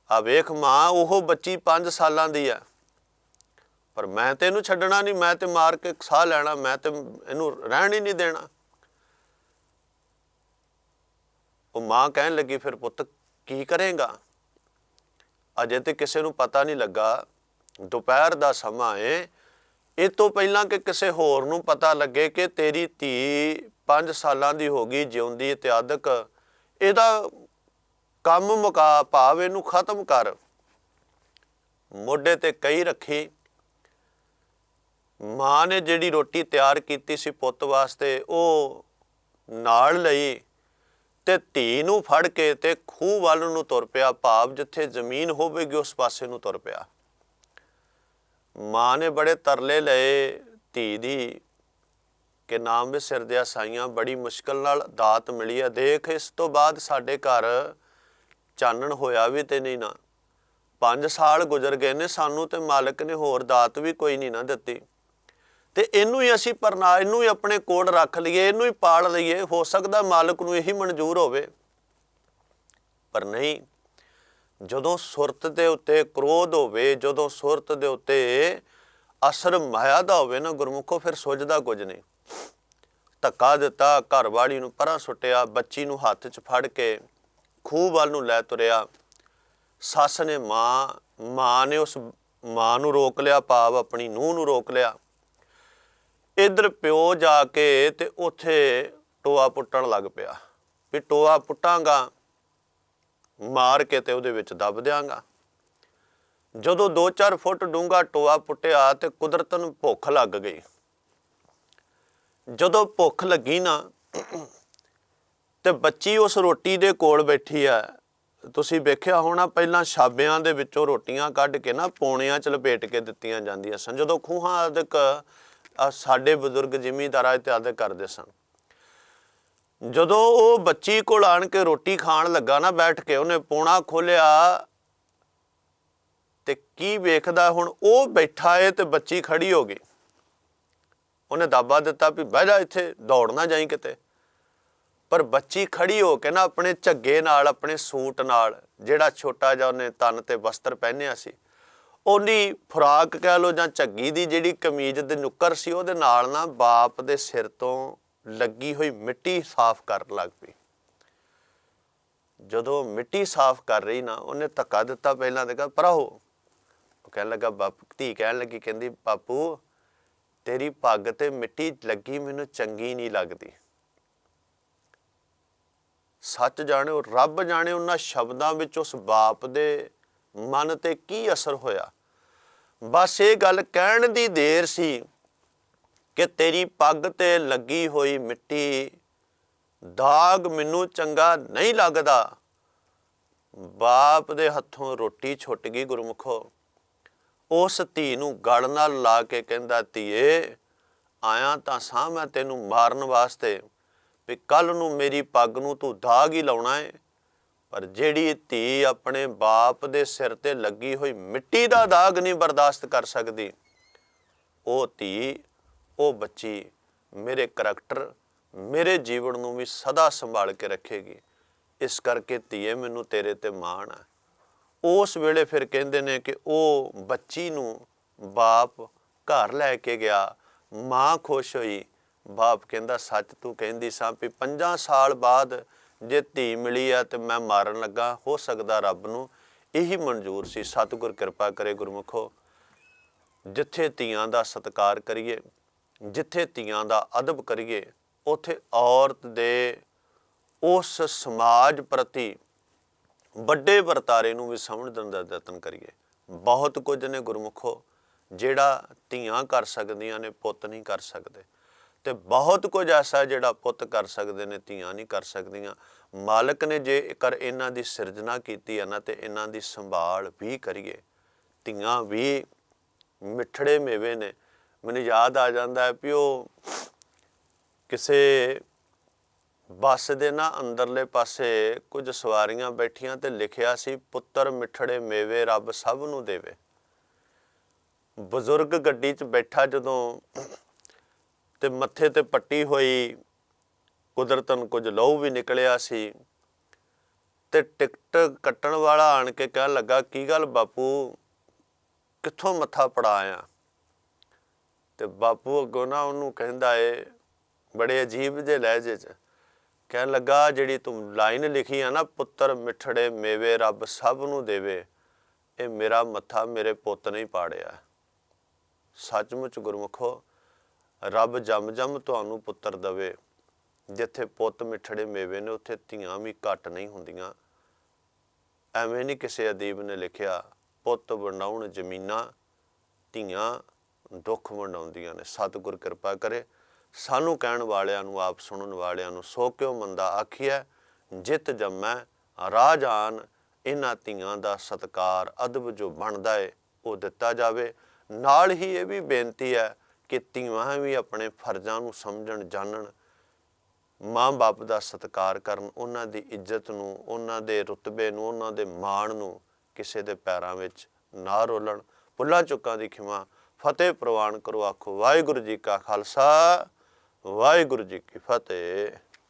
[SPEAKER 1] ਆ ਵੇਖ ਮਾਂ, ਉਹ ਬੱਚੀ 5 ਸਾਲਾਂ ਦੀ ਆ ਪਰ ਮੈਂ ਤੇ ਇਹਨੂੰ ਛੱਡਣਾ ਨਹੀਂ, ਮੈਂ ਤੇ ਮਾਰ ਕੇ ਸਾਹ ਲੈਣਾ, ਮੈਂ ਤੇ ਇਹਨੂੰ ਰਹਿਣ ਹੀ ਨਹੀਂ ਦੇਣਾ। ਉਹ ਮਾਂ ਕਹਿਣ ਲੱਗੀ, ਫਿਰ ਪੁੱਤ, ਕੀ ਕਰੇਗਾ? ਅਜੇ ਤੇ ਕਿਸੇ ਨੂੰ ਪਤਾ ਨਹੀਂ ਲੱਗਾ। ਦੁਪਹਿਰ ਦਾ ਸਮਾਂ ਏ। ਇਹ ਤੋਂ ਪਹਿਲਾਂ ਕਿ ਕਿਸੇ ਹੋਰ ਨੂੰ ਪਤਾ ਲੱਗੇ ਕਿ ਤੇਰੀ ਧੀ 5 ਸਾਲਾਂ ਦੀ ਹੋ ਗਈ, ਜਿਉਂਦੀ ਇਤਿਆਦਕ ਇਹਦਾ ਕੰਮ ਮੁਕਾ ਭਾਵ ਇਹਨੂੰ ਖਤਮ ਕਰ। ਮੋਢੇ ਤੇ ਕਈ ਰੱਖੀ, ਮਾਂ ਨੇ ਜਿਹੜੀ ਰੋਟੀ ਤਿਆਰ ਕੀਤੀ ਸੀ ਪੁੱਤ ਵਾਸਤੇ, ਉਹ ਨਾਲ ਲਈ। ਤੇ ਧੀ ਨੂੰ ਫੜ ਕੇ ਤੇ ਖੂਹ ਵੱਲ ਨੂੰ ਤੁਰ ਪਿਆ। ਭਾਵ ਜਿੱਥੇ ਜ਼ਮੀਨ ਹੋਵੇਗੀ, ਉਸ ਪਾਸੇ ਨੂੰ ਤੁਰ ਪਿਆ। ਮਾਂ ਨੇ ਬੜੇ ਤਰਲੇ ਲਏ ਧੀ ਦੀ ਕਿ ਨਾਮ ਵੀ ਸਿਰ ਦਿਆ ਸਾਈਆਂ ਬੜੀ ਮੁਸ਼ਕਲ ਨਾਲ ਦਾਤ ਮਿਲੀ ਆ। ਦੇਖ, ਇਸ ਤੋਂ ਬਾਅਦ ਸਾਡੇ ਘਰ ਚਾਨਣ ਹੋਇਆ ਵੀ ਤੇ ਨਹੀਂ ਨਾ। 5 ਸਾਲ ਗੁਜ਼ਰ ਗਏ ਨੇ ਸਾਨੂੰ ਤੇ ਮਾਲਕ ਨੇ ਹੋਰ ਦਾਤ ਵੀ ਕੋਈ ਨਹੀਂ ਨਾ ਦਿੱਤੀ। ਤੇ ਇਹਨੂੰ ਹੀ ਅਸੀਂ ਪਰਨਾ ਇਹਨੂੰ ਹੀ ਆਪਣੇ ਕੋਲ ਰੱਖ ਲਈਏ, ਇਹਨੂੰ ਹੀ ਪਾਲ ਲਈਏ, ਹੋ ਸਕਦਾ ਮਾਲਕ ਨੂੰ ਇਹੀ ਮਨਜ਼ੂਰ ਹੋਵੇ। ਪਰ ਨਹੀਂ, ਜਦੋਂ ਸੁਰਤ ਦੇ ਉੱਤੇ ਕ੍ਰੋਧ ਹੋਵੇ, ਜਦੋਂ ਸੁਰਤ ਦੇ ਉੱਤੇ ਅਸਰ ਮਾਇਆ ਦਾ ਹੋਵੇ ਨਾ ਗੁਰਮੁਖੋ, ਫਿਰ ਸੋਚਦਾ ਕੁਝ ਨਹੀਂ। ਧੱਕਾ ਦਿੱਤਾ ਘਰ ਵਾਲੀ ਨੂੰ ਪਰਾਂ ਸੁੱਟਿਆ, ਬੱਚੀ ਨੂੰ ਹੱਥ 'ਚ ਫੜ ਕੇ ਖੂਹ ਵੱਲ ਨੂੰ ਲੈ ਤੁਰਿਆ। ਸੱਸ ਨੇ ਮਾਂ ਮਾਂ ਨੇ ਉਸ ਮਾਂ ਨੂੰ ਰੋਕ ਲਿਆ, ਭਾਵ ਆਪਣੀ ਨੂੰਹ ਨੂੰ ਰੋਕ ਲਿਆ। ਇਧਰ ਪਿਓ ਜਾ ਕੇ ਤੇ ਉੱਥੇ ਟੋਆ ਪੁੱਟਣ ਲੱਗ ਪਿਆ। ਵੀ ਟੋਆ ਪੁੱਟਾਂਗਾ, ਮਾਰ ਕੇ ਤੇ ਉਹਦੇ ਵਿੱਚ ਦੱਬ ਦਿਆਂਗਾ। ਜਦੋਂ 2-4 ਫੁੱਟ ਡੂੰਘਾ ਟੋਆ ਪੁੱਟਿਆ ਤੇ ਕੁਦਰਤ ਨੂੰ ਭੁੱਖ ਲੱਗ ਗਈ। ਜਦੋਂ ਭੁੱਖ ਲੱਗੀ ਨਾ, ਤੇ ਬੱਚੀ ਉਸ ਰੋਟੀ ਦੇ ਕੋਲ ਬੈਠੀ ਆ ਤੁਸੀਂ ਵੇਖਿਆ ਹੋਣਾ, ਪਹਿਲਾਂ ਛਾਬਿਆਂ ਦੇ ਵਿੱਚੋਂ ਰੋਟੀਆਂ ਕੱਢ ਕੇ ਨਾ ਪੌਣਿਆਂ 'ਚ ਲਪੇਟ ਕੇ ਦਿੱਤੀਆਂ ਜਾਂਦੀਆਂ ਸਨ। ਜਦੋਂ ਖੂਹਾਂ ਆਦਿਕ ਸਾਡੇ ਬਜ਼ੁਰਗ ਜ਼ਿਮੀਂਦਾਰਾਂ ਇਤਿਆਦਿਕ ਕਰਦੇ ਸਨ। ਜਦੋਂ ਉਹ ਬੱਚੀ ਕੋਲ ਆਣ ਕੇ ਰੋਟੀ ਖਾਣ ਲੱਗਾ ਨਾ ਬੈਠ ਕੇ, ਉਹਨੇ ਪੋਣਾ ਖੋਲਿਆ ਤੇ ਕੀ ਵੇਖਦਾ ਹੁਣ? ਉਹ ਬੈਠਾ ਏ ਤੇ ਬੱਚੀ ਖੜੀ ਹੋ ਗਈ। ਉਹਨੇ ਦਾਬਾ ਦਿੱਤਾ ਵੀ ਬਹਿ ਜਾ ਇੱਥੇ, ਦੌੜ ਨਾ ਜਾਈ ਕਿਤੇ। ਪਰ ਬੱਚੀ ਖੜੀ ਹੋ ਕੇ ਨਾ ਆਪਣੇ ਝੱਗੇ ਨਾਲ, ਆਪਣੇ ਸੂਟ ਨਾਲ, ਜਿਹੜਾ ਛੋਟਾ ਜਿਹਾ ਉਹਨੇ ਤਨ ਤੇ ਵਸਤਰ ਪਹਿਨਿਆ ਸੀ ਉਹਦੀ ਫਰਾਕ ਕਹਿ ਲੋ ਜਾਂ ਝੱਗੀ ਦੀ ਜਿਹੜੀ ਕਮੀਜ਼ ਦੇ ਨੁੱਕਰ ਸੀ, ਉਹਦੇ ਨਾਲ ਨਾ ਬਾਪ ਦੇ ਸਿਰ ਤੋਂ ਲੱਗੀ ਹੋਈ ਮਿੱਟੀ ਸਾਫ਼ ਕਰਨ ਲੱਗ ਪਈ। ਜਦੋਂ ਮਿੱਟੀ ਸਾਫ਼ ਕਰ ਰਹੀ ਨਾ, ਉਹਨੇ ਧੱਕਾ ਦਿੱਤਾ ਪਹਿਲਾਂ ਤੇ ਕਹਾ ਪਰਾਹੋ ਉਹ ਕਹਿਣ ਲੱਗਾ, ਬਾਪ, ਧੀ ਕਹਿਣ ਲੱਗੀ, ਕਹਿੰਦੀ, ਬਾਪੂ, ਤੇਰੀ ਪੱਗ ਤੇ ਮਿੱਟੀ ਲੱਗੀ ਮੈਨੂੰ ਚੰਗੀ ਨਹੀਂ ਲੱਗਦੀ। ਸੱਚ ਜਾਣਿਓ, ਰੱਬ ਜਾਣੇ ਉਹਨਾਂ ਸ਼ਬਦਾਂ ਵਿੱਚ ਉਸ ਬਾਪ ਦੇ ਮਨ ਤੇ ਕੀ ਅਸਰ ਹੋਇਆ? ਬਸ ਇਹ ਗੱਲ ਕਹਿਣ ਦੀ ਦੇਰ ਸੀ ਕਿ ਤੇਰੀ ਪੱਗ ਤੇ ਲੱਗੀ ਹੋਈ ਮਿੱਟੀ ਦਾਗ ਮੈਨੂੰ ਚੰਗਾ ਨਹੀਂ ਲੱਗਦਾ। ਬਾਪ ਦੇ ਹੱਥੋਂ ਰੋਟੀ ਛੁੱਟ ਗਈ ਗੁਰਮੁਖੋ। ਉਸ ਧੀ ਨੂੰ ਗੜ ਨਾਲ ਲਾ ਕੇ ਕਹਿੰਦਾ, ਧੀਏ, ਆਇਆ ਤਾਂ ਸਾਂ ਮੈਂ ਤੈਨੂੰ ਮਾਰਨ ਵਾਸਤੇ ਵੀ ਕੱਲ ਨੂੰ ਮੇਰੀ ਪੱਗ ਨੂੰ ਤੂੰ ਦਾਗ ਹੀ ਲਾਉਣਾ ਏ। ਪਰ ਜਿਹੜੀ ਧੀ ਆਪਣੇ ਬਾਪ ਦੇ ਸਿਰ ਤੇ ਲੱਗੀ ਹੋਈ ਮਿੱਟੀ ਦਾ ਦਾਗ ਨਹੀਂ ਬਰਦਾਸ਼ਤ ਕਰ ਸਕਦੀ, ਉਹ ਧੀ, ਉਹ ਬੱਚੀ ਮੇਰੇ ਕਰੈਕਟਰ, ਮੇਰੇ ਜੀਵਨ ਨੂੰ ਵੀ ਸਦਾ ਸੰਭਾਲ ਕੇ ਰੱਖੇਗੀ। ਇਸ ਕਰਕੇ ਧੀਏ ਮੈਨੂੰ ਤੇਰੇ ਤੇ ਮਾਣ ਆ ਉਸ ਵੇਲੇ ਫਿਰ ਕਹਿੰਦੇ ਨੇ ਕਿ ਉਹ ਬੱਚੀ ਨੂੰ ਬਾਪ ਘਰ ਲੈ ਕੇ ਗਿਆ। ਮਾਂ ਖੁਸ਼ ਹੋਈ। ਬਾਪ ਕਹਿੰਦਾ, ਸੱਚ ਤੂੰ ਕਹਿੰਦੀ ਸਾਂ ਵੀ 50 ਸਾਲ ਬਾਅਦ ਜੇ ਧੀ ਮਿਲੀ ਆ ਤੇ ਮੈਂ ਮਾਰਨ ਲੱਗਾ, ਹੋ ਸਕਦਾ ਰੱਬ ਨੂੰ ਇਹੀ ਮਨਜ਼ੂਰ ਸੀ। ਸਤਿਗੁਰ ਕਿਰਪਾ ਕਰੇ ਗੁਰਮੁਖੋ, ਜਿੱਥੇ ਧੀਆਂ ਦਾ ਸਤਿਕਾਰ ਕਰੀਏ, ਜਿੱਥੇ ਧੀਆਂ ਦਾ ਅਦਬ ਕਰੀਏ, ਉਥੇ ਔਰਤ ਦੇ ਉਸ ਸਮਾਜ ਪ੍ਰਤੀ ਵੱਡੇ ਵਰਤਾਰੇ ਨੂੰ ਵੀ ਸਮਝਣ ਦਾ ਯਤਨ ਕਰੀਏ। ਬਹੁਤ ਕੁਝ ਨੇ ਗੁਰਮੁਖੋ, ਜਿਹੜਾ ਧੀਆਂ ਕਰ ਸਕਦੀਆਂ ਨੇ, ਪੁੱਤ ਨਹੀਂ ਕਰ ਸਕਦੇ। ਤੇ ਬਹੁਤ ਕੁਝ ਐਸਾ ਜਿਹੜਾ ਪੁੱਤ ਕਰ ਸਕਦੇ ਨੇ, ਧੀਆਂ ਨਹੀਂ ਕਰ ਸਕਦੀਆਂ। ਮਾਲਕ ਨੇ ਜੇ ਕਰ ਇਹਨਾਂ ਦੀ ਸਿਰਜਣਾ ਕੀਤੀ ਹੈ ਨਾ, ਤੇ ਇਹਨਾਂ ਦੀ ਸੰਭਾਲ ਵੀ ਕਰੀਏ। ਧੀਆਂ ਵੀ ਮਿੱਠੜੇ ਮੇਵੇ ਨੇ। ਮੈਨੂੰ ਯਾਦ ਆ ਜਾਂਦਾ ਹੈ ਵੀ ਉਹ ਕਿਸੇ ਬੱਸ ਦੇ ਨਾ ਅੰਦਰਲੇ ਪਾਸੇ ਕੁਝ ਸਵਾਰੀਆਂ ਬੈਠੀਆਂ ਤੇ ਲਿਖਿਆ ਸੀ, ਪੁੱਤਰ ਮਿੱਠੜੇ ਮੇਵੇ ਰੱਬ ਸਭ ਨੂੰ ਦੇਵੇ। ਬਜ਼ੁਰਗ ਗੱਡੀ 'ਚ ਬੈਠਾ ਜਦੋਂ ਤੇ ਮੱਥੇ ਤੇ ਪੱਟੀ ਹੋਈ ਕੁਦਰਤਨ ਕੁਝ ਲਹੂ ਵੀ ਨਿਕਲਿਆ ਸੀ। ਤੇ ਟਿਕਟ ਕੱਟਣ ਵਾਲਾ ਆਣ ਕੇ ਕਹਿਣ ਲੱਗਾ, ਕੀ ਗੱਲ ਬਾਪੂ? ਕਿੱਥੋਂ ਮੱਥਾ ਪੜਾਇਆ? ਤੇ ਬਾਪੂ ਅੱਗੋਂ ਨਾ ਉਹਨੂੰ ਕਹਿੰਦਾ ਏ, ਬੜੇ ਅਜੀਬ ਜਿਹੇ ਲਹਿਜੇ 'ਚ। ਕਹਿਣ ਲੱਗਾ, ਜਿਹੜੀ ਤੂੰ ਲਾਈਨ ਲਿਖੀ ਆ ਨਾ, ਪੁੱਤਰ ਮਿੱਠੜੇ ਮੇਵੇ ਰੱਬ ਸਭ ਨੂੰ ਦੇਵੇ, ਇਹ ਮੇਰਾ ਮੱਥਾ ਮੇਰੇ ਪੁੱਤ ਨੇ ਹੀ ਪਾੜਿਆ। ਸੱਚਮੁੱਚ ਗੁਰਮੁਖੋ ਰੱਬ ਜੰਮ ਜੰਮ ਤੁਹਾਨੂੰ ਪੁੱਤਰ ਦਵੇ। ਜਿੱਥੇ ਪੁੱਤ ਮਿੱਠੜੇ ਮੇਵੇ ਨੇ, ਉੱਥੇ ਧੀਆਂ ਵੀ ਘੱਟ ਨਹੀਂ ਹੁੰਦੀਆਂ। ਐਵੇਂ ਨਹੀਂ ਕਿਸੇ ਅਦੀਬ ਨੇ ਲਿਖਿਆ, ਪੁੱਤ ਵੰਡਾਉਣ ਜ਼ਮੀਨਾਂ, ਧੀਆਂ ਦੁੱਖ ਵੰਡਾਉਂਦੀਆਂ ਨੇ। ਸਤਿਗੁਰ ਕਿਰਪਾ ਕਰੇ। ਸਾਨੂੰ ਕਹਿਣ ਵਾਲਿਆਂ ਨੂੰ, ਆਪ ਸੁਣਨ ਵਾਲਿਆਂ ਨੂੰ, ਸੋ ਕਿਉ ਮੰਦਾ ਆਖੀਐ, ਜਿਤ ਜੰਮੈ ਰਾਜਾਨ ਇਹਨਾਂ ਧੀਆਂ ਦਾ ਸਤਕਾਰ ਅਦਬ ਜੋ ਬਣਦਾ ਏ, ਉਹ ਦਿੱਤਾ ਜਾਵੇ। ਨਾਲ ਹੀ ਇਹ ਵੀ ਬੇਨਤੀ ਹੈ ਕਿ ਧੀਆਂ ਵੀ ਆਪਣੇ ਫਰਜ਼ਾਂ ਨੂੰ ਸਮਝਣ, ਜਾਣਨ, ਮਾਂ-ਬਾਪ ਦਾ ਸਤਿਕਾਰ ਕਰਨ, ਉਹਨਾਂ ਦੀ ਇੱਜ਼ਤ ਨੂੰ, ਉਹਨਾਂ ਦੇ ਰੁਤਬੇ ਨੂੰ, ਉਹਨਾਂ ਦੇ ਮਾਣ ਨੂੰ ਕਿਸੇ ਦੇ ਪੈਰਾਂ ਵਿੱਚ ਨਾ ਰੋਲਣ। ਪੁੱਲਾ ਚੁੱਕਾਂ ਦੀ ਖਿਮਾ, ਫਤਿਹ ਪ੍ਰਵਾਨ ਕਰੋ, ਆਖੋ, ਵਾਹਿਗੁਰੂ ਜੀ ਕਾ ਖਾਲਸਾ, ਵਾਹਿਗੁਰੂ ਜੀ ਕੀ ਫਤਿਹ।